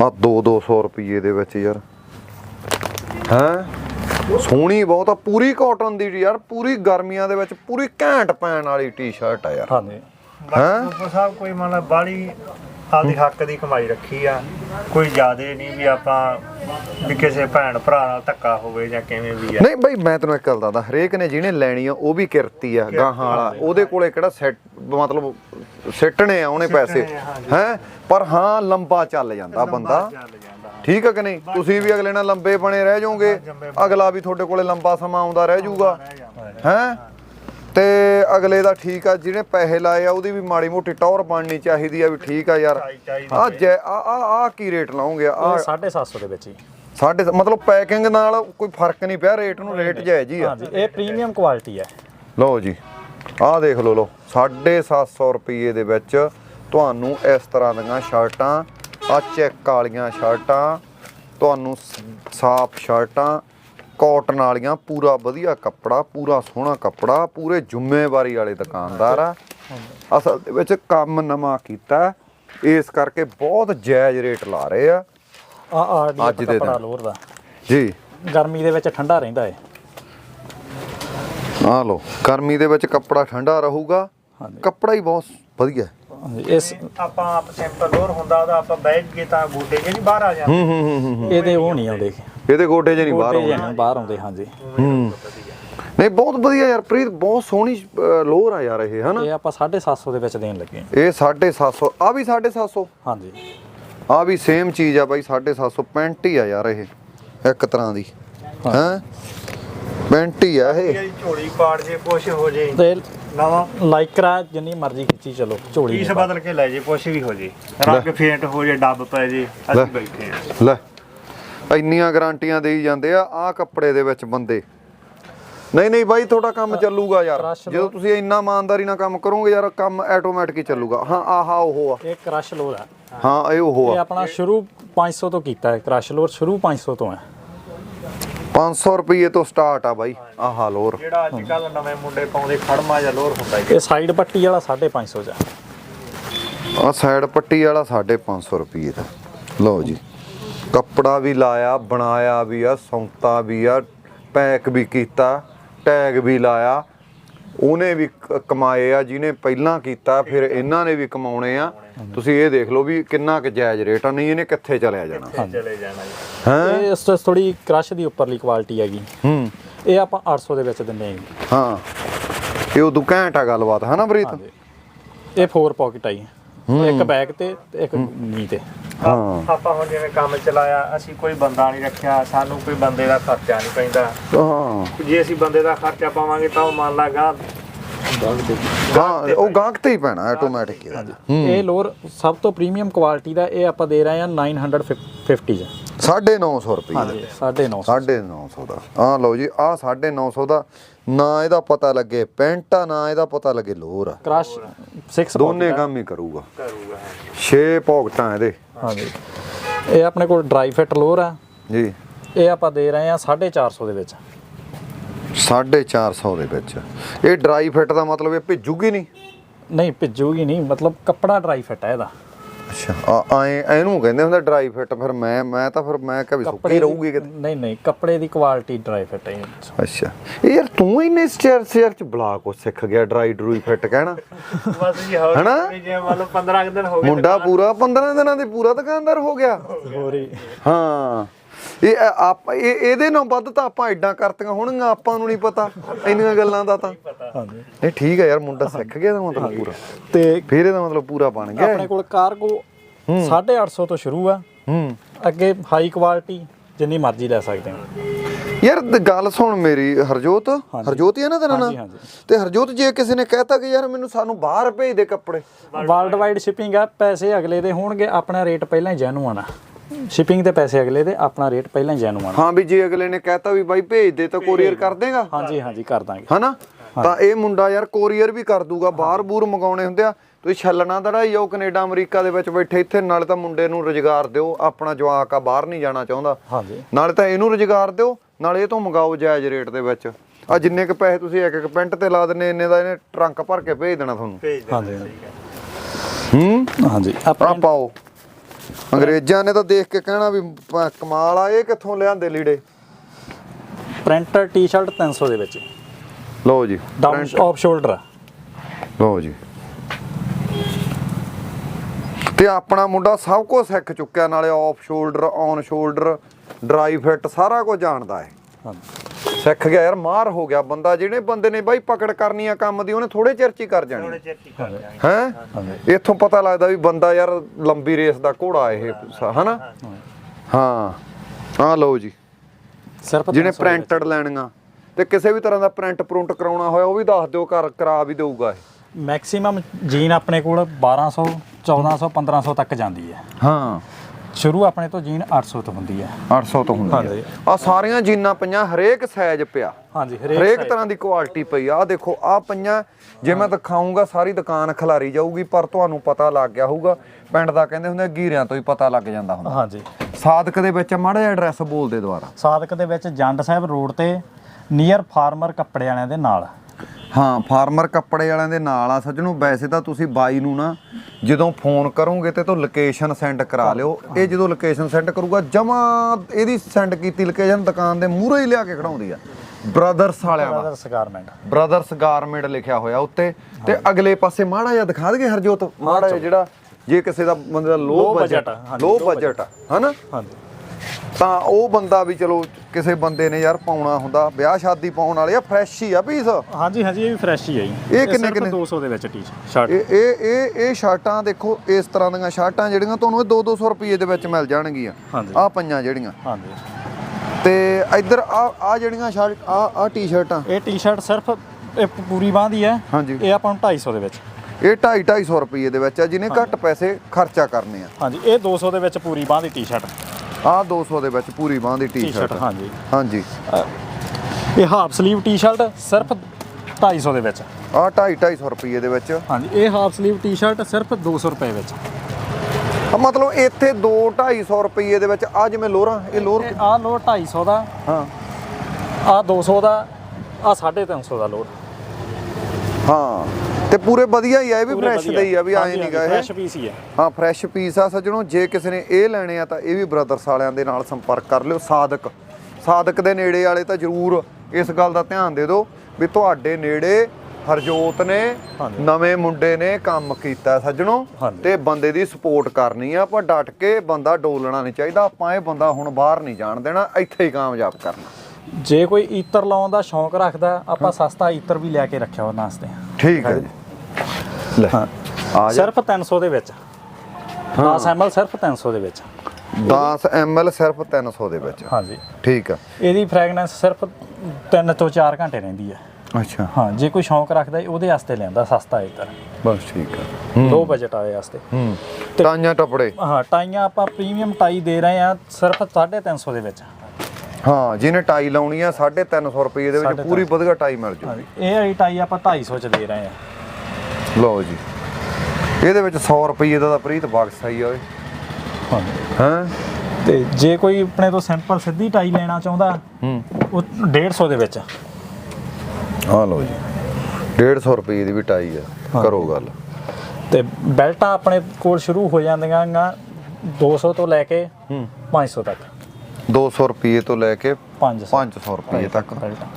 [SPEAKER 1] ਆ 2-200 ਰੁਪਏ ਦੇ ਵਿੱਚ ਯਾਰ। ਹੈ? ਸੋਹਣੀ ਬਹੁਤ ਆ ਪੂਰੀ ਕਾਟਨ ਦੀ ਯਾਰ ਪੂਰੀ ਗਰਮੀਆਂ ਦੇ ਵਿੱਚ ਪੂਰੀ ਘੈਂਟ ਪੈਣ ਵਾਲੀ ਟੀ-ਸ਼ਰਟ ਆ ਯਾਰ।
[SPEAKER 2] ਹਾਂਜੀ।
[SPEAKER 1] ਹੈਂ?
[SPEAKER 3] ਸਾਹਿਬ ਕੋਈ ਮੰਨ ਲਾ ਬਾਲੀ ਆਪਦੀ ਹੱਕ ਦੀ ਕਮਾਈ ਰੱਖੀ ਆ। ਕੋਈ ਜ਼ਿਆਦੇ ਨਹੀਂ ਵੀ ਆਪਾਂ ਵੀ ਕਿਸੇ ਭੈਣ ਭਰਾ ਨਾਲ ਧੱਕਾ ਹੋਵੇ ਜਾਂ ਕਿਵੇਂ ਵੀ ਆ।
[SPEAKER 1] ਨਹੀਂ ਬਈ ਮੈਂ ਤੈਨੂੰ ਇੱਕ ਗੱਲ ਦੱਸਦਾ। ਹਰੇਕ ਨੇ ਜਿਹਨੇ ਲੈਣੀ ਆ ਉਹ ਵੀ ਕਿਰਤੀ ਆ ਗਾਹਾਂ ਵਾਲਾ। ਉਹਦੇ ਕੋਲੇ ਕਿਹੜਾ ਸੈੱਟ ਮਤਲਬ ਸਿੱਟਣੇ ਆ ਉਹਨੇ ਪੈਸੇ। ਹੈ? ਪਰ ਹਾਂ ਲੰਬਾ ਚੱਲ ਜਾਂਦਾ ਬੰਦਾ। ਠੀਕ ਆ ਕਿ ਨਹੀਂ? ਤੁਸੀਂ ਵੀ ਅਗਲੇ ਨਾਲ ਲੰਬੇ ਬਣੇ ਰਹਿ ਜਾਓਗੇ। ਅਗਲਾ ਵੀ ਤੁਹਾਡੇ ਕੋਲੇ ਲੰਬਾ ਸਮਾਂ ਆਉਂਦਾ ਰਹਿ ਜਾਊਗਾ। ਹੈ? ਤੇ ਅਗਲੇ ਦਾ ਠੀਕ ਆ ਜਿਹਨੇ ਪੈਸੇ ਲਾਏ ਆ ਉਹਦੀ ਵੀ ਮਾੜੀ ਮੋਟੀ ਟੌਰ ਬਣਨੀ ਚਾਹੀਦੀ ਆ ਵੀ ਠੀਕ ਆ ਯਾਰ। ਆ ਜੈ ਆ ਆ ਆ ਕੀ ਰੇਟ ਲਾਉਂਗੇ? ਆ
[SPEAKER 2] ਉਹ 750 ਦੇ ਵਿੱਚ ਹੀ।
[SPEAKER 1] ਸਾਡੇ ਮਤਲਬ ਪੈਕਿੰਗ ਨਾਲ ਕੋਈ ਫ਼ਰਕ ਨਹੀਂ ਪਿਆ ਰੇਟ ਨੂੰ ਰੇਟ ਜਾਇਜ਼ ਹੀ ਆ।
[SPEAKER 2] ਹਾਂਜੀ ਇਹ ਪ੍ਰੀਮੀਅਮ ਕੁਆਲਿਟੀ ਹੈ
[SPEAKER 1] ਲਓ ਜੀ ਆਹ ਦੇਖ ਲਓ ਲਓ 750 ਰੁਪਏ ਦੇ ਵਿੱਚ ਤੁਹਾਨੂੰ ਇਸ ਤਰ੍ਹਾਂ ਦੀਆਂ ਸ਼ਰਟਾਂ ਆ ਚੈੱਕ ਵਾਲੀਆਂ ਸ਼ਰਟਾਂ ਤੁਹਾਨੂੰ ਸਾਫ਼ ਸ਼ਰਟਾਂ ਕਾਟਨ ਵਾਲੀਆਂ ਪੂਰਾ ਵਧੀਆ ਕੱਪੜਾ ਪੂਰਾ ਸੋਹਣਾ ਕੱਪੜਾ ਪੂਰੇ ਜ਼ਿੰਮੇਵਾਰੀ ਵਾਲੇ ਦੁਕਾਨਦਾਰ ਆ। ਅਸਲ ਦੇ ਵਿੱਚ ਕੰਮ ਨਵਾਂ ਕੀਤਾ। ਇਸ ਕਰਕੇ ਬਹੁਤ ਜਾਇਜ਼ ਰੇਟ ਲਾ ਰਹੇ ਆ।
[SPEAKER 2] ਆ ਡੀ
[SPEAKER 1] ਅੱਜ ਦੇ
[SPEAKER 2] ਕੱਪੜਾ
[SPEAKER 1] ਦਿਨ।
[SPEAKER 2] ਲੋਰ ਦਾ।
[SPEAKER 1] ਜੀ।
[SPEAKER 2] ਗਰਮੀ ਦੇ ਵਿੱਚ ਠੰਡਾ ਰਹਿੰਦਾ ਹੈ
[SPEAKER 1] ਆਹ ਲਓ ਗਰਮੀ ਦੇ ਵਿੱਚ ਕੱਪੜਾ ਠੰਡਾ ਰਹੂਗਾ। ਕੱਪੜਾ ਹੀ ਬਹੁਤ ਵਧੀਆ
[SPEAKER 2] ਇਸ
[SPEAKER 3] ਆਪਾਂ ਆਪ ਸਿੰਪਲ ਲੋਰ ਹੁੰਦਾ ਉਹਦਾ ਆਪਾਂ ਬੈਠ ਕੇ ਤਾਂ ਗੋਡੇ ਜੇ ਨਹੀਂ ਬਾਹਰ ਆ ਜਾਂਦੇ।
[SPEAKER 1] ਹੂੰ ਹੂੰ ਹੂੰ ਹੂੰ ਹੂੰ।
[SPEAKER 2] ਇਹਦੇ ਉਹ ਨਹੀਂ ਆਉਂਦੇ।
[SPEAKER 1] ਇਹਦੇ ਗੋਡੇ ਜੇ ਨਹੀਂ ਬਾਹਰ
[SPEAKER 2] ਗੋਡੇ
[SPEAKER 1] ਆਉਂਦੇ।
[SPEAKER 2] ਜਿਹੇ ਬਾਹਰ ਆਉਂਦੇ ਹਾਂਜੀ।
[SPEAKER 1] ਹੂੰ। ਨਹੀਂ ਬਹੁਤ ਵਧੀਆ ਯਾਰ ਪ੍ਰੀਤ ਬਹੁਤ ਸੋਹਣੀ ਲੋਅਰ ਆ ਯਾਰ ਇਹ ਹਨਾ?
[SPEAKER 2] ਇਹ ਆਪਾਂ 750 ਦੇ ਵਿੱਚ ਦੇਣ ਲੱਗੇ ਹਾਂ।
[SPEAKER 1] ਇਹ 750 ਆ ਵੀ 750
[SPEAKER 2] ਹਾਂਜੀ।
[SPEAKER 1] ਆ ਵੀ ਸੇਮ ਚੀਜ਼ ਆ ਬਾਈ 750 ਪੈਂਟ ਹੀ ਆ ਯਾਰ ਇਹ ਇੱਕ ਤਰ੍ਹਾਂ ਦੀ। ਹੈ। ਪੈਂਟ ਹੀ ਆ ਇਹ।
[SPEAKER 3] ਜਿਹੜੀ ਝੋਲੀ ਪਾੜ ਜੇ ਕੁਛ ਹੋ ਜੇ।
[SPEAKER 2] ਤੇ
[SPEAKER 3] ਨਵਾਂ।
[SPEAKER 2] ਲਾਈਕਰਾ ਜਿੰਨੀ ਮਰਜ਼ੀ ਖਿੱਚੀ ਚਲੋ ਝੋਲੀ
[SPEAKER 3] ਪੀਸ ਬਦਲ ਕੇ ਲੈ ਜੇ ਕੁਛ ਵੀ ਹੋ ਜੇ। ਰੰਗ ਫੇਂਟ ਹੋ ਜੇ ਡੱਬ ਪੈ ਜੇ
[SPEAKER 1] ਲੈ।
[SPEAKER 3] ਅਸੀਂ ਬੈਠੇ ਆ
[SPEAKER 1] ਲੈ। ਇੰਨੀਆਂ ਗਾਰੰਟੀਆਂ ਦੇਈ ਜਾਂਦੇ ਆ ਆ ਕੱਪੜੇ ਦੇ ਵਿੱਚ ਬੰਦੇ। ਨਹੀਂ ਨਹੀਂ ਬਾਈ ਤੁਹਾਡਾ ਕੰਮ ਚੱਲੂਗਾ ਯਾਰ। ਜਦੋਂ ਤੁਸੀਂ ਇੰਨਾ ਇਮਾਨਦਾਰੀ ਨਾਲ ਕੰਮ ਕਰੋਗੇ ਯਾਰ ਕੰਮ ਆਟੋਮੈਟਿਕ ਹੀ ਚੱਲੂਗਾ। ਹਾਂ ਆਹਾ ਉਹ ਆ
[SPEAKER 2] ਇਹ ਕ੍ਰਸ਼ ਲੋਰ ਹੈ
[SPEAKER 1] ਹਾਂ ਇਹ ਉਹ
[SPEAKER 2] ਇਹ
[SPEAKER 1] ਆ।
[SPEAKER 2] ਆਪਣਾ ਸ਼ੁਰੂ 500 ਤੋਂ ਕੀਤਾ ਹੈ। ਕ੍ਰਸ਼ ਲੋਰ ਸ਼ੁਰੂ 500 ਤੋਂ ਹੈ।
[SPEAKER 1] 500 ਰੁਪਏ ਤੋਂ ਸਟਾਰਟ ਆ ਬਾਈ ਆਹਾ ਲੋਰ।
[SPEAKER 3] ਜਿਹੜਾ ਅੱਜ ਕੱਲ ਨਵੇਂ ਮੁੰਡੇ ਪਾਉਂਦੇ ਖੜਮਾ ਜਾਂ ਲੋਰ ਹੁੰਦਾ ਹੀ
[SPEAKER 2] ਇਹ ਸਾਈਡ ਪੱਟੀ ਵਾਲਾ 550 ਚ ਹੈ।
[SPEAKER 1] ਆ ਸਾਈਡ ਪੱਟੀ ਵਾਲਾ 550 ਰੁਪਏ ਦਾ। ਲਓ ਜੀ। ਕੱਪੜਾ ਵੀ ਲਾਇਆ ਬਣਾਇਆ ਵੀ ਆ ਸੌਂਤਾ ਵੀ ਆ ਪੈਕ ਵੀ ਕੀਤਾ ਟੈਗ ਵੀ ਲਾਇਆ। ਉਹਨੇ ਵੀ ਕਮਾਏ ਆ ਜਿਹਨੇ ਪਹਿਲਾਂ ਕੀਤਾ ਫਿਰ ਇਹਨਾਂ ਨੇ ਵੀ ਕਮਾਉਣੇ ਆ। ਤੁਸੀਂ ਇਹ ਦੇਖ ਲਓ ਵੀ ਕਿੰਨਾ ਕੁ ਜਾਇਜ਼ ਰੇਟ ਆ ਨਹੀਂ ਇਹਨੇ ਕਿੱਥੇ ਚਲਿਆ ਜਾਣਾ?
[SPEAKER 3] ਚਲੇ ਜਾਣਾ
[SPEAKER 1] ਹੈ?
[SPEAKER 2] ਇਹ ਇਸ ਤੋਂ ਥੋੜੀ ਕ੍ਰਸ਼ ਦੀ ਉੱਪਰਲੀ ਕੁਆਲਿਟੀ ਹੈਗੀ।
[SPEAKER 1] ਹੂੰ।
[SPEAKER 2] ਇਹ ਆਪਾਂ 800 ਦੇ ਵਿੱਚ ਦਿੰਦੇ ਹਾਂ ਜੀ।
[SPEAKER 1] ਹਾਂ। ਇਹ ਉਦੋਂ ਘੈਂਟ ਆ ਗੱਲਬਾਤ ਹੈ ਨਾ
[SPEAKER 2] ਹਾਂਜੀ। ਇਹ 4 ਪਾਕਟ ਆਈ ਇੱਕ ਬੈਗ ਤੇ ਤੇ ਇੱਕ ਨੀ ਤੇ।
[SPEAKER 1] ਹਾਂ।
[SPEAKER 3] ਆਪਾਂ ਹੁਣ ਜਿਵੇਂ ਕੰਮ ਚਲਾਇਆ ਅਸੀਂ ਕੋਈ ਬੰਦਾ ਨਹੀਂ ਰੱਖਿਆ ਸਾਨੂੰ ਕੋਈ ਬੰਦੇ ਦਾ ਖਰਚਾ ਨਹੀਂ ਪੈਂਦਾ।
[SPEAKER 1] ਹਾਂ।
[SPEAKER 3] ਜੇ ਅਸੀਂ ਬੰਦੇ ਦਾ ਖਰਚਾ ਪਾਵਾਂਗੇ ਤਾਂ ਉਹ ਮੰਨ ਲਾ ਗਾ
[SPEAKER 1] ਹਾਂ ਉਹ ਗਾਹਕ ਤੇ ਹੀ ਪੈਣਾ ਆਟੋਮੈਟਿਕ
[SPEAKER 2] ਇਹ ਲੋਰ ਸਭ ਤੋਂ ਪ੍ਰੀਮੀਅਮ ਕੁਆਲਿਟੀ ਦਾ ਇਹ ਆਪਾਂ ਦੇ ਰਹੇ ਹਾਂ 950 ਚ।
[SPEAKER 1] 950 ਰੁਪਏ
[SPEAKER 2] ਹਾਂਜੀ 950
[SPEAKER 1] 950 ਦਾ। ਆ ਲਓ ਜੀ ਆ 950 ਦਾ। ਨਾ ਇਹਦਾ ਪਤਾ ਲੱਗੇ ਪੈਂਟ ਆ ਨਾ ਇਹਦਾ ਪਤਾ ਲੱਗੇ ਲੋਰ ਆ।
[SPEAKER 2] ਕ੍ਰਸ਼ 6
[SPEAKER 1] ਦੋਨੇ ਕੰਮ ਹੀ ਕਰੂਗਾ।
[SPEAKER 3] ਕਰੂਗਾ
[SPEAKER 1] 6 ਪੌਕਟਾਂ ਇਹਦੇ।
[SPEAKER 2] ਹਾਂਜੀ। ਇਹ ਆਪਣੇ ਕੋਲ ਡਰਾਈ ਫਿੱਟ ਲੋਰ ਆ।
[SPEAKER 1] ਜੀ।
[SPEAKER 2] ਇਹ ਆਪਾਂ ਦੇ ਰਹੇ ਹਾਂ 450 ਦੇ ਵਿੱਚ।
[SPEAKER 1] 450 ਦੇ ਵਿੱਚ। ਇਹ ਡਰਾਈ ਫਿੱਟ ਦਾ ਮਤਲਬ ਇਹ ਭਿੱਜੂਗੀ ਨਹੀਂ?
[SPEAKER 2] ਨਹੀਂ ਭਿੱਜੂਗੀ ਨਹੀਂ ਮਤਲਬ ਕੱਪੜਾ ਡਰਾਈ ਫਿੱਟ ਹੈ ਇਹਦਾ।
[SPEAKER 1] ਅੱਛਾ ਆ ਐ ਇਹਨੂੰ ਕਹਿੰਦੇ ਹੁੰਦੇ ਡਰਾਈ ਫਿੱਟ ਫਿਰ ਮੈਂ ਮੈਂ ਤਾਂ ਫਿਰ ਮੈਂ ਕਿਹਾ ਵੀ ਸੁੱਕੀ ਰਹੂਗੀ ਕਿਤੇ।
[SPEAKER 2] ਨਹੀਂ ਨਹੀਂ ਕੱਪੜੇ ਦੀ ਕੁਆਲਿਟੀ ਡਰਾਈ ਫਿੱਟ ਹੈ
[SPEAKER 1] ਅੱਛਾ। ਇਹ ਯਾਰ ਤੂੰ ਇੰਨੇ ਸਟੇਅਰ ਸਟੇਅਰ ਚ ਬਲਾ ਕੋ ਸਿੱਖ ਗਿਆ ਡਰਾਈ ਡਰੂਈ ਫਿੱਟ ਕਹਿਣਾ।
[SPEAKER 3] ਬਸ ਜੀ ਹੌਲੀ
[SPEAKER 1] ਹਨਾ?
[SPEAKER 3] ਜੇ ਮੰਨ ਲਓ 15 ਕੁ ਦਿਨ ਹੋ ਗਏ
[SPEAKER 1] ਮੁੰਡਾ ਪੂਰਾ 15 ਦਿਨਾਂ ਦੇ ਪੂਰਾ ਦੁਕਾਨਦਾਰ ਹੋ ਗਿਆ।
[SPEAKER 2] ਹੋਰੀ
[SPEAKER 1] ਹਾਂ। ਇਹ ਆਪ ਇਹ ਇਹਦੇ ਨਾਲ ਵੱਧ ਤਾਂ ਆਪਾਂ ਐਡਾਂ ਕਰਤੀਆਂ ਹੋਣਗੀਆਂ ਆਪਾਂ ਨੂੰ ਨਹੀਂ ਪਤਾ। ਇੰਨੀਆਂ ਗੱਲਾਂ ਦਾ ਤਾਂ।
[SPEAKER 2] ਹਾਂਜੀ।
[SPEAKER 1] ਨਹੀਂ ਠੀਕ ਹੈ ਯਾਰ ਮੁੰਡਾ ਸਿੱਖ ਗਿਆ ਦਾ ਮਤਲਬ ਪੂਰਾ।
[SPEAKER 2] ਤੇ
[SPEAKER 1] ਫਿਰ ਇਹਦਾ ਮਤਲਬ ਪੂਰਾ ਬਣ ਗਿਆ
[SPEAKER 2] ਆਪਣੇ ਕੋਲ ਕਾਰਗੋ 850 ਤੋਂ ਸ਼ੁਰੂ ਆ।
[SPEAKER 1] ਹੂੰ।
[SPEAKER 2] ਅੱਗੇ ਹਾਈ ਕੁਆਲਿਟੀ ਜਿੰਨੀ ਮਰਜ਼ੀ ਲੈ ਸਕਦੇ ਹੋ।
[SPEAKER 1] ਯਾਰ ਗੱਲ ਸੁਣ ਮੇਰੀ ਹਰਜੋਤ। ਹਰਜੋਤ ਹੀ ਹੈ ਨਾ ਤੇਰਾ ਨਾਮ
[SPEAKER 2] ਹਾਂਜੀ।
[SPEAKER 1] ਤੇ ਹਰਜੋਤ ਜੇ ਕਿਸੇ ਨੇ ਕਹਿਤਾ ਕਿ ਯਾਰ ਮੈਨੂੰ ਸਾਨੂੰ ਬਾਹਰ ਭੇਜ ਦੇ ਕੱਪੜੇ।
[SPEAKER 2] ਵਰਲਡ ਵਾਈਡ ਸ਼ਿਪਿੰਗ ਆ ਪੈਸੇ ਅਗਲੇ ਦੇ ਹੋਣਗੇ ਆਪਣਾ ਰੇਟ ਪਹਿਲਾਂ ਹੀ ਜੈਨੂਅਨ ਆ। ਸ਼ਿਪਿੰਗ ਦੇ ਪੈਸੇ ਅਗਲੇ ਦੇ ਆਪਣਾ ਰੇਟ ਪਹਿਲਾਂ ਜੈਨੂਅਨ
[SPEAKER 1] ਹਾਂ ਵੀ ਜੇ ਅਗਲੇ ਨੇ ਕਹਿਤਾ ਵੀ ਬਾਈ ਭੇਜ ਦੇ ਤਾਂ ਕੋਰੀਅਰ ਕਰ ਦੇਗਾ?
[SPEAKER 2] ਹਾਂਜੀ ਹਾਂਜੀ ਕਰ ਦਾਂਗੇ।
[SPEAKER 1] ਹਨਾ? ਤਾਂ ਇਹ ਮੁੰਡਾ ਯਾਰ ਕੋਰੀਅਰ ਵੀ ਕਰ ਦੂਗਾ ਬਾਹਰ ਬੂਰ ਮੰਗਾਉਣੇ ਹੁੰਦੇ ਆ। ਤੁਸੀਂ ਛੱਲਣਾ ਦੜਾਈ ਜਾਓ ਕੈਨੇਡਾ ਅਮਰੀਕਾ ਦੇ ਵਿੱਚ ਬੈਠੇ ਇੱਥੇ ਨਾਲੇ ਤਾਂ ਮੁੰਡੇ ਨੂੰ ਰੁਜ਼ਗਾਰ ਦਿਓ ਆਪਣਾ ਜਵਾਕ ਆ ਬਾਹਰ ਨਹੀਂ ਜਾਣਾ ਚਾਹੁੰਦਾ।
[SPEAKER 2] ਹਾਂਜੀ।
[SPEAKER 1] ਨਾਲੇ ਤਾਂ ਇਹਨੂੰ ਰੁਜ਼ਗਾਰ ਦਿਓ ਨਾਲੇ ਇਹ ਤੋਂ ਮੰਗਾਓ ਜਾਇਜ਼ ਰੇਟ ਦੇ ਵਿੱਚ। ਆ ਜਿੰਨੇ ਕ ਪੈਸੇ ਤੁਸੀਂ ਇੱਕ ਇੱਕ ਪੈਂਟ ਤੇ ਲਾ ਦਿੰਨੇ ਇੰਨੇ ਦਾ ਇਹਨੇ ਟਰੰਕ ਭਰ ਕੇ ਭੇਜ ਦੇਣਾ ਤੁਹਾਨੂੰ।
[SPEAKER 3] ਭੇਜ
[SPEAKER 2] ਹਾਂਜੀ।
[SPEAKER 1] ਹੂੰ।
[SPEAKER 2] ਹਾਂਜੀ
[SPEAKER 1] ਆ
[SPEAKER 2] ਆਪਣਾ
[SPEAKER 1] ਪਾਓ। ਅੰਗਰੇਜ਼ਾਂ ਨੇ ਤਾਂ ਦੇਖ ਕੇ ਕਹਿਣਾ ਵੀ ਪ- ਕਮਾਲ ਆ ਇਹ ਕਿੱਥੋਂ ਲਿਆਂਦੇ ਲੀੜੇ?
[SPEAKER 2] ਪ੍ਰਿੰਟਰ ਟੀ-ਸ਼ਰਟ 300 ਦੇ ਵਿੱਚ।
[SPEAKER 1] ਲਓ ਜੀ
[SPEAKER 2] ਡਾਊਨ ਆਫ ਸ਼ੋਲਡਰ
[SPEAKER 1] ਲਓ ਜੀ। ਤੇ ਆਪਣਾ ਮੁੰਡਾ ਸਭ ਕੁਝ ਸਿੱਖ ਚੁੱਕਿਆ ਨਾਲੇ off shoulder on shoulder dry fit ਸਾਰਾ ਕੁਝ ਜਾਣਦਾ ਹੈ।
[SPEAKER 2] ਹਾਂਜੀ।
[SPEAKER 1] ਸਿੱਖ ਗਿਆ ਯਾਰ ਮਾਰ ਹੋ ਗਿਆ ਬੰਦਾ। ਜਿਹੜੇ ਬੰਦੇ ਨੇ ਬਾਈ ਪਕੜ ਕਰਨੀ ਆ ਕੰਮ ਦੀ ਉਹਨੇ ਥੋੜੇ ਚਿਰ ਚ ਹੀ ਕਰ ਜਾਣੀ।
[SPEAKER 3] ਥੋੜੇ ਚਿਰ ਹੀ
[SPEAKER 1] ਇੱਥੋਂ ਪਤਾ ਲੱਗਦਾ ਵੀ ਬੰਦਾ ਯਾਰ ਲੰਬੀ ਰੇਸ ਦਾ ਘੋੜਾ ਇਹ ਹਨਾ? ਹਾਂ। ਹਾਂ ਲਓ ਜੀ।
[SPEAKER 2] ਸਿਰਫ
[SPEAKER 1] ਜਿਹਨੇ
[SPEAKER 2] 300 ਦੇ ਵਿੱਚ।
[SPEAKER 1] ਪ੍ਰਿੰਟਡ ਲੈਣੀਆਂ। ਤੇ ਕਿਸੇ ਵੀ ਤਰ੍ਹਾਂ ਦਾ ਪ੍ਰਿੰਟ ਪ੍ਰਿੰਟ ਕਰਾਉਣਾ ਹੋਇਆ ਉਹ ਵੀ ਦੱਸ ਦਿਓ ਕਰ ਕਰਾ ਵੀ ਦੇਊਗਾ ਇਹ।
[SPEAKER 2] ਮੈਕਸਿਮਮ ਜੀਨ ਆਪਣੇ ਕੋਲ 1200 1400 1500 ਤੱਕ ਜਾਂਦੀ ਹੈ।
[SPEAKER 1] ਹਾਂ।
[SPEAKER 2] ਸ਼ੁਰੂ ਆਪਣੇ ਤੋਂ ਜੀਨ 800 ਤੋਂ ਹੁੰਦੀ ਹੈ।
[SPEAKER 1] 800 ਤੋਂ ਹੁੰਦੀ
[SPEAKER 2] ਹਾਂਜੀ।
[SPEAKER 1] ਆ ਸਾਰੀਆਂ ਜੀਨਾਂ ਪਈਆਂ ਹਰੇਕ ਸਾਈਜ਼ ਪਿਆ।
[SPEAKER 2] ਹਾਂਜੀ
[SPEAKER 1] ਹਰੇਕ ਤਰ੍ਹਾਂ ਦੀ ਕੁਆਲਿਟੀ ਪਈ ਆ। ਦੇਖੋ ਆ ਪਈਆਂ ਜੇ ਮੈਂ ਦਿਖਾਉਂਗਾ ਸਾਰੀ ਦੁਕਾਨ ਖਿਲਾਰੀ ਜਾਊਗੀ ਪਰ ਤੁਹਾਨੂੰ ਪਤਾ ਲੱਗ ਗਿਆ ਹੋਊਗਾ ਪਿੰਡ ਦਾ ਕਹਿੰਦੇ ਹੁੰਦੇ ਗੀਰਿਆਂ ਤੋਂ ਹੀ ਪਤਾ ਲੱਗ ਜਾਂਦਾ ਹੁੰਦਾ।
[SPEAKER 2] ਹਾਂਜੀ।
[SPEAKER 1] ਸਾਦਕ ਦੇ ਵਿੱਚ ਮਾੜਾ ਜਿਹਾ ਐਡਰੈਸ ਬੋਲ ਦੇ ਦੁਬਾਰਾ।
[SPEAKER 2] ਸਾਦਕ ਦੇ ਵਿੱਚ ਜੰਡ ਸਾਹਿਬ ਰੋਡ ਤੇ ਨੀਅਰ ਫਾਰਮਰ ਕੱਪੜੇ ਵਾਲਿਆਂ ਦੇ ਨਾਲ।
[SPEAKER 1] ਹਾਂ ਫਾਰਮਰ ਕੱਪੜੇ ਵਾਲਿਆਂ ਦੇ ਨਾਲ ਆ ਸੱਜਣੋ ਵੈਸੇ ਤਾਂ ਤੁਸੀਂ ਬਾਈ ਨੂੰ ਨਾ ਜਦੋਂ ਫੋਨ ਕਰੋਗੇ ਤੇ ਤੋਂ ਲੋਕੇਸ਼ਨ ਸੈਂਡ ਕਰਾ ਲਿਓ। ਇਹ ਜਦੋਂ ਲੋਕੇਸ਼ਨ ਸੈਂਡ ਕਰੂਗਾ ਜਮਾ ਇਹਦੀ ਸੈਂਡ ਕੀਤੀ ਲੋਕੇਸ਼ਨ ਦੁਕਾਨ ਦੇ ਮੂਹਰੇ ਹੀ ਲਿਆ ਕੇ ਖੜਾਉਂਦੀ ਆ। ਬ੍ਰਦਰਸ ਵਾਲਿਆਂ ਦਾ।
[SPEAKER 2] ਬ੍ਰਦਰਸ ਗਾਰਮੈਂਟ
[SPEAKER 1] ਬ੍ਰਦਰਸ ਗਾਰਮੈਂਟ ਲਿਖਿਆ ਹੋਇਆ ਉੱਤੇ। ਤੇ ਅਗਲੇ ਪਾਸੇ ਮਾੜਾ ਜਿਹਾ ਦਿਖਾ ਦਈਏ ਹਰਜੋਤ। ਮਾੜਾ ਜਿਹਾ ਜਿਹੜਾ ਜੇ ਕਿਸੇ ਦਾ ਬੰਦੇ ਦਾ ਲੋ ਬਜਟ ਲੋ ਬਜਟ ਹਨਾ?
[SPEAKER 2] ਹਾਂਜੀ।
[SPEAKER 1] ਤਾਂ ਉਹ ਬੰਦਾ ਵੀ ਚਲੋ ਕਿਸੇ ਬੰਦੇ ਨੇ ਯਾਰ ਪਾਉਣਾ ਹੁੰਦਾ ਵਿਆਹ ਸ਼ਾਦੀ ਪਾਉਣ ਵਾਲੇ ਆ ਫਰੈਸ਼ ਹੀ ਆ ਪੀਸ
[SPEAKER 2] ਹਾਂਜੀ ਹਾਂਜੀ ਇਹ ਵੀ ਫਰੈਸ਼ ਹੀ ਹੈ ਜੀ।
[SPEAKER 1] ਇਹ ਕਿੰਨੇ- ਕਿੰਨੇ?
[SPEAKER 2] 200 ਦੇ ਵਿੱਚ ਟੀ-ਸ਼ਰਟ
[SPEAKER 1] ਇਹ ਇਹ ਇਹ ਇਹ ਸ਼ਰਟਾਂ ਦੇਖੋ ਇਸ ਤਰ੍ਹਾਂ ਦੀਆਂ ਸ਼ਰਟਾਂ ਜਿਹੜੀਆਂ ਤੁਹਾਨੂੰ ਇਹ 2-200 ਰੁਪਏ ਦੇ ਵਿੱਚ ਮਿਲ ਜਾਣਗੀਆਂ। ਆ ਪਈਆਂ ਜਿਹੜੀਆਂ।
[SPEAKER 2] ਹਾਂਜੀ।
[SPEAKER 1] ਤੇ ਇੱਧਰ ਆ ਆ ਜਿਹੜੀਆਂ ਸ਼ਰਟ ਆ ਆ ਟੀ-ਸ਼ਰਟਾਂ
[SPEAKER 2] ਇਹ ਟੀ-ਸ਼ਰਟ ਸਿਰਫ ਇਹ ਪੂਰੀ ਬਾਂਹ ਦੀ ਹੈ।
[SPEAKER 1] ਹਾਂਜੀ।
[SPEAKER 2] ਇਹ ਆਪਾਂ ਨੂੰ 250 ਦੇ ਵਿੱਚ।
[SPEAKER 1] ਇਹ 2.5 250 ਰੁਪਏ ਦੇ ਵਿੱਚ ਆ ਜਿਹਨੇ ਘੱਟ ਪੈਸੇ ਖਰਚਾ ਕਰਨੇ ਆ।
[SPEAKER 2] ਹਾਂਜੀ ਇਹ 200 ਦੇ ਵਿੱਚ ਪੂਰੀ ਬਾਂਹ ਦੀ ਟੀ-ਸ਼ਰਟ
[SPEAKER 1] ਆ 200 ਦੇ ਵਿੱਚ ਪੂਰੀ ਬਾਂਹ ਦੀ
[SPEAKER 2] ਟੀ-ਸ਼ਰਟ ਹਾਂਜੀ।
[SPEAKER 1] ਹਾਂਜੀ।
[SPEAKER 2] ਇਹ ਹਾਫ ਸਲੀਵ ਟੀ-ਸ਼ਰਟ ਸਿਰਫ 250 ਦੇ ਵਿੱਚ।
[SPEAKER 1] ਆ 2.5 250 ਰੁਪਏ ਦੇ ਵਿੱਚ।
[SPEAKER 2] ਹਾਂਜੀ ਇਹ ਹਾਫ ਸਲੀਵ ਟੀ-ਸ਼ਰਟ ਸਿਰਫ 200 ਰੁਪਏ ਵਿੱਚ।
[SPEAKER 1] ਆ ਮਤਲਬ ਇੱਥੇ 2 250 ਰੁਪਏ ਦੇ ਵਿੱਚ ਆ ਜਿਵੇਂ ਲੋਰਾਂ ਇਹ ਲੋਰ
[SPEAKER 2] ਆਹ ਲੋਡ 250 ਦਾ
[SPEAKER 1] ਹਾਂ।
[SPEAKER 2] ਆਹ 200 ਦਾ ਆਹ 350 ਦਾ ਲੋਡ
[SPEAKER 1] ਹਾਂ। ਤੇ ਪੂਰੇ ਵਧੀਆ ਹੀ ਆ ਇਹ ਵੀ ਫਰੈਸ਼ ਦੇ ਹੀ ਆ ਵੀ ਆਏ ਨਹੀਂਗਾ ਇਹ।
[SPEAKER 2] ਫਰੈਸ਼ ਪੀਸ ਹੀ ਹੈ
[SPEAKER 1] ਹਾਂ ਫਰੈਸ਼ ਪੀਸ ਆ ਸੱਜਣੋ ਜੇ ਕਿਸੇ ਨੇ ਇਹ ਲੈਣੇ ਆ ਤਾਂ ਇਹ ਵੀ ਬ੍ਰਦਰਸ ਵਾਲਿਆਂ ਦੇ ਨਾਲ ਸੰਪਰਕ ਕਰ ਲਿਓ ਸਾਦਕ। ਸਾਦਕ ਦੇ ਨੇੜੇ ਵਾਲੇ ਤਾਂ ਜ਼ਰੂਰ ਇਸ ਗੱਲ ਦਾ ਧਿਆਨ ਦੇ ਦਿਓ ਵੀ ਤੁਹਾਡੇ ਨੇੜੇ ਹਰਜੋਤ ਨੇ। ਨਵੇਂ ਮੁੰਡੇ ਨੇ ਕੰਮ ਕੀਤਾ ਸੱਜਣੋ। ਤੇ ਬੰਦੇ ਦੀ ਸਪੋਰਟ ਕਰਨੀ ਆ ਆਪਾਂ ਡਟ ਕੇ ਬੰਦਾ ਡੋਲਣਾ ਨਹੀਂ ਚਾਹੀਦਾ ਆਪਾਂ ਇਹ ਬੰਦਾ ਹੁਣ ਬਾਹਰ ਨਹੀਂ ਜਾਣ ਦੇਣਾ ਇੱਥੇ ਹੀ ਕਾਮਯਾਬ ਕਰਨਾ।
[SPEAKER 2] ਜੇ ਕੋਈ ਈਤਰ ਲਾਉਣ ਦਾ ਸ਼ੌਂਕ ਰੱਖਦਾ ਆਪਾਂ ਸਸਤਾ ਈਤਰ ਵੀ ਲੈ ਕੇ ਰੱਖਿਆ ਉਹਨਾਂ ਵਾਸਤੇ।
[SPEAKER 1] ਠੀਕ ਹੈ ਜੀ। ਲੈ
[SPEAKER 2] ਹਾਂ।
[SPEAKER 1] ਆ ਜਾ।
[SPEAKER 2] ਸਿਰਫ 300 ਦੇ ਵਿੱਚ। 10 ml ਸਿਰਫ 300 ਦੇ ਵਿੱਚ।
[SPEAKER 1] 10 ml ਸਿਰਫ 300 ਦੇ ਵਿੱਚ।
[SPEAKER 2] ਹਾਂਜੀ
[SPEAKER 1] ਠੀਕ ਆ
[SPEAKER 2] ਇਹਦੀ ਫ੍ਰੈਗਨੈਂਸ ਸਿਰਫ 3 ਤੋਂ 4 ਘੰਟੇ ਰਹਿੰਦੀ ਹੈ।
[SPEAKER 1] ਅੱਛਾ।
[SPEAKER 2] ਹਾਂ ਜੇ ਕੋਈ ਸ਼ੌਂਕ ਰੱਖਦਾ ਉਹਦੇ ਵਾਸਤੇ ਲੈਂਦਾ ਸਸਤਾ ਈਤਰ।
[SPEAKER 1] ਬਸ ਠੀਕ ਆ
[SPEAKER 2] ਲੋ ਬਜਟ ਵਾਲੇ ਵਾਸਤੇ।
[SPEAKER 1] ਹੂੰ। ਟਾਈਆਂ ਟਪੜੇ।
[SPEAKER 2] ਹਾਂ ਟਾਈਆਂ ਆਪਾਂ ਪ੍ਰੀਮੀਅਮ ਟਾਈ ਦੇ ਰਹੇ ਆ ਸਿਰਫ 350 ਦੇ ਵਿੱਚ।
[SPEAKER 1] ਹਾਂ ਜਿਹਨੇ ਟਾਈ ਲਾਉਣੀ ਆ 350 ਰੁਪਏ ਦੇ ਵਿੱਚ ਪੂਰੀ ਵਧੀਆ ਟਾਈ ਮਿਲ ਜੂ।
[SPEAKER 2] ਇਹ ਵਾਲੀ ਟਾਈ ਆਪਾਂ 250 ਚ ਦੇ ਰਹੇ ਆ
[SPEAKER 1] ਲਓ ਜੀ। ਇਹਦੇ ਵਿੱਚ 100 ਰੁਪਏ ਦਾ ਤਾਂ ਪ੍ਰੀਤ ਬਾਕਸ ਆਈ ਓਏ। ਹਾਂ?
[SPEAKER 2] ਤੇ ਜੇ ਕੋਈ ਆਪਣੇ ਤੋਂ ਸਿੰਪਲ ਸਿੱਧੀ ਟਾਈ ਲੈਣਾ ਚਾਹੁੰਦਾ
[SPEAKER 1] ਹੂੰ।
[SPEAKER 2] ਉਹ 150 ਦੇ ਵਿੱਚ।
[SPEAKER 1] ਆ ਲਓ ਜੀ। 150 ਰੁਪਏ ਦੀ ਵੀ ਟਾਈ ਆ। ਕਰੋ ਗੱਲ।
[SPEAKER 2] ਤੇ ਬੈਲਟਾਂ ਆਪਣੇ ਕੋਲ ਸ਼ੁਰੂ ਹੋ ਜਾਂਦੀਆਂ ਗਾ 200 ਤੋਂ ਲੈ ਕੇ 500 ਤੱਕ।
[SPEAKER 1] 200 ਰੁਪਏ ਤੋਂ ਲੈ ਕੇ
[SPEAKER 2] 500
[SPEAKER 1] 500 ਰੁਪਏ ਤੱਕ।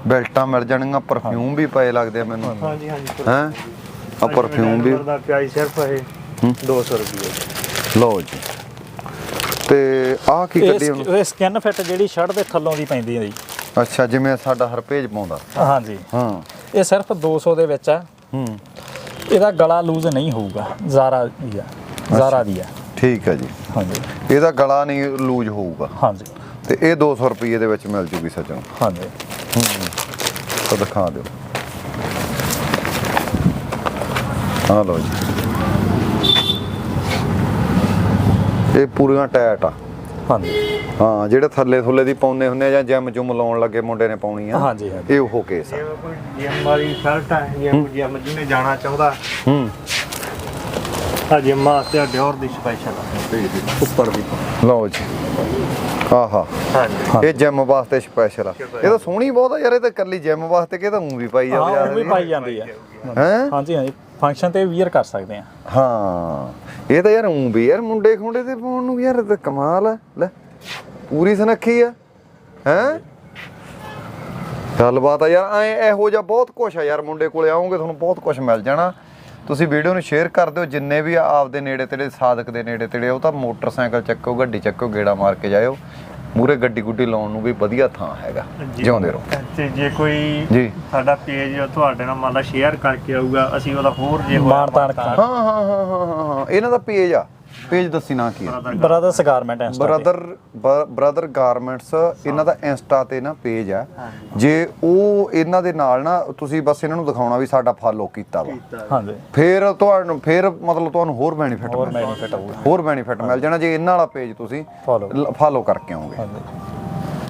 [SPEAKER 2] ਬੈਲਟਾਂ।
[SPEAKER 1] ਮਿਲ ਜਾਣਗੀਆਂ ਪਰਫਿਊਮ ਵੀ ਪਏ ਲੱਗਦੇ ਆ ਮੈਨੂੰ।
[SPEAKER 3] ਹਾਂਜੀ ਹਾਂਜੀ
[SPEAKER 1] ਹੈ? ਆ ਪਰਫਿਊਮ ਵੀ।
[SPEAKER 3] ਦਾ ਪ੍ਰਾਈਸ ਸਿਰਫ ਇਹ 200 ਰੁਪਏ।
[SPEAKER 1] ਲਓ ਜੀ। ਤੇ ਆਹ ਕੀ ਕੱਢੀ ਹੁਣ
[SPEAKER 2] ਇਹ ਸਕਿਨ ਫਿੱਟ ਜਿਹੜੀ ਸ਼ਰਟ ਦੇ ਥੱਲੋਂ ਦੀ ਪੈਂਦੀ ਹੈ ਜੀ।
[SPEAKER 1] ਅੱਛਾ ਜਿਵੇਂ ਸਾਡਾ ਹਰਪੇਜ ਪਾਉਂਦਾ।
[SPEAKER 2] ਹਾਂਜੀ।
[SPEAKER 1] ਹਾਂ।
[SPEAKER 2] ਇਹ ਸਿਰਫ 200 ਦੇ ਵਿੱਚ ਆ
[SPEAKER 1] ਹੂੰ।
[SPEAKER 2] ਇਹਦਾ ਗਲਾ ਲੂਜ਼ ਨਹੀਂ ਹੋਊਗਾ। ਜ਼ਾਰਾ ਦੀ ਆ ਜ਼ਾਰਾ ਦੀ ਆ
[SPEAKER 1] ਠੀਕ ਹੈ ਜੀ।
[SPEAKER 2] ਹਾਂਜੀ।
[SPEAKER 1] ਇਹਦਾ ਗਲਾ ਨਹੀਂ ਲੂਜ ਹੋਊਗਾ।
[SPEAKER 2] ਹਾਂਜੀ।
[SPEAKER 1] ਤੇ ਇਹ 200 ਰੁਪਏ ਦੇ ਵਿੱਚ ਮਿਲ ਜੂਗੀ ਸੱਜਣ।
[SPEAKER 2] ਹਾਂਜੀ।
[SPEAKER 1] ਤਾਂ ਦਿਖਾ ਦਿਓ। ਆ ਲਓ ਜੀ। ਇਹ ਪੂਰੀਆਂ ਟੈਟ ਆ।
[SPEAKER 2] ਹਾਂਜੀ।
[SPEAKER 1] ਹਾਂ ਜਿਹੜੇ ਥੱਲੇ ਥੁੱਲੇ ਦੀ ਪਾਉਂਦੇ ਹੁੰਦੇ ਆ ਜਾਂ ਜਿਮ ਜੁਮ ਲਾਉਣ ਲੱਗੇ ਮੁੰਡੇ ਨੇ ਪਾਉਣੀ ਆ
[SPEAKER 2] ਹਾਂਜੀ, ਹਾਂਜੀ।
[SPEAKER 1] ਇਹ ਉਹ ਕੇਸ ਆ।
[SPEAKER 3] ਕੋਈ ਜਿਮ ਵਾਲੀ ਸ਼ਰਟ ਹੈ। ਜਿਮ ਜਿਮ ਜਿਹਨੇ ਜਾਣਾ ਚਾਹੁੰਦਾ।
[SPEAKER 1] ਹੂੰ।
[SPEAKER 3] ਆ ਜਿਮ ਵਾਸਤੇ ਡਿਓਰ ਦੀ ਸਪੈਸ਼ਲ ਉੱਪਰ ਦੀ
[SPEAKER 1] ਲਓ ਜੀ। ਆਹਾ।
[SPEAKER 3] ਹਾਂਜੀ।
[SPEAKER 1] ਇਹ ਜਿਮ ਵਾਸਤੇ ਸਪੈਸ਼ਲ ਆ। ਇਹ ਤਾਂ ਸੋਹਣੀ ਬਹੁਤ ਆ ਯਾਰ ਇਹ ਤਾਂ ਕੱਲੀ ਜਿਮ ਵਾਸਤੇ ਕਿ ਤਾਂ ਉਂ ਵੀ ਪਾਈ
[SPEAKER 2] ਹਾਂ ਉਹ ਵੀ
[SPEAKER 1] ਜਾਂਦੀ
[SPEAKER 2] ਪਾਈ ਜਾਂਦੀ ਆ।
[SPEAKER 1] ਹੈ?
[SPEAKER 2] ਹਾਂਜੀ ਹਾਂਜੀ। ਫੰਕਸ਼ਨ ਤੇ ਵੀਅਰ ਕਰ ਸਕਦੇ ਆ।
[SPEAKER 1] ਹਾਂ। ਇਹ ਤਾਂ ਯਾਰ ਉਂ ਵੀ ਯਾਰ ਮੁੰਡੇ ਖੁੰਡੇ ਤੇ ਪਾਉਣ ਨੂੰ ਯਾਰ ਤਾਂ ਕਮਾਲ ਆ। ਲੈ ਪੂਰੀ ਸੁਨੱਖੀ ਆ। ਹੈ? ਗੱਲਬਾਤ ਆ ਯਾਰ ਐ ਇਹੋ ਜਿਹਾ ਬਹੁਤ ਕੁਛ ਆ ਯਾਰ ਮੁੰਡੇ ਕੋਲੇ ਆਉਂਗੇ ਤੁਹਾਨੂੰ ਬਹੁਤ ਕੁਛ ਮਿਲ ਜਾਣਾ। ਤੁਸੀਂ ਵੀਡੀਓ ਨੂੰ ਸ਼ੇਅਰ ਕਰ ਦਿਓ ਜਿੰਨੇ ਵੀ ਆਪਦੇ ਨੇੜੇ ਤੇੜੇ ਸਾਧਕ ਦੇ ਨੇੜੇ ਤੇੜੇ ਉਹ ਤਾਂ ਮੋਟਰਸਾਈਕਲ ਚੱਕੋ ਗੱਡੀ ਚੱਕੋ ਗੇੜਾ ਮਾਰ ਕੇ ਜਾਇਓ। ਮੂਰੇ ਗੱਡੀ ਗੁੱਡੀ ਲਾਉਣ ਨੂੰ ਵੀ ਵਧੀਆ ਥਾਂ ਹੈਗਾ। ਜਿਉਂਦੇ ਰਹੋ।
[SPEAKER 3] ਤੇ ਜੇ ਕੋਈ
[SPEAKER 1] ਜੀ।
[SPEAKER 3] ਸਾਡਾ ਪੇਜ ਤੁਹਾਡੇ ਨਾਲ ਮੰਨ ਲਾ ਸ਼ੇਅਰ ਕਰਕੇ ਆਊਗਾ ਅਸੀਂ ਉਹਦਾ ਹੋਰ ਜੇ
[SPEAKER 1] ਹਾਂ ਹਾਂ ਹਾਂ ਹਾਂ ਹਾਂ ਇਹਨਾਂ ਦਾ ਪੇਜ ਆ। ਪੇਜ ਦੱਸੀ ਨਾ ਕੀ ਆ
[SPEAKER 2] brothers garment insta.
[SPEAKER 1] Brother brother garments ਇਹਨਾਂ ਦਾ ਇੰਸਟਾ ਤੇ ਨਾ ਪੇਜ ਆ। ਜੇ ਉਹ ਇਹਨਾਂ ਦੇ ਨਾਲ ਨਾ ਤੁਸੀਂ ਬਸ ਇਹਨਾਂ ਨੂੰ ਦਿਖਾਉਣਾ ਵੀ ਸਾਡਾ ਫਾਲੋ ਕੀਤਾ ਵਾ।
[SPEAKER 2] ਹਾਂਜੀ।
[SPEAKER 1] ਫਿਰ ਤੁਹਾਨੂੰ ਫਿਰ ਮਤਲਬ ਤੁਹਾਨੂੰ ਹੋਰ ਬੈਨੀਫਿਟ
[SPEAKER 2] ਹੋਰ ਹੋਊਗਾ।
[SPEAKER 1] ਹੋਰ ਬੈਨੀਫਿਟ ਮਿਲ ਜਾਣਾ ਜੇ ਇਹਨਾਂ ਵਾਲਾ ਪੇਜ ਤੁਸੀਂ। ਫਾਲੋ ਕਰਕੇ
[SPEAKER 2] ਹਾਂਜੀ।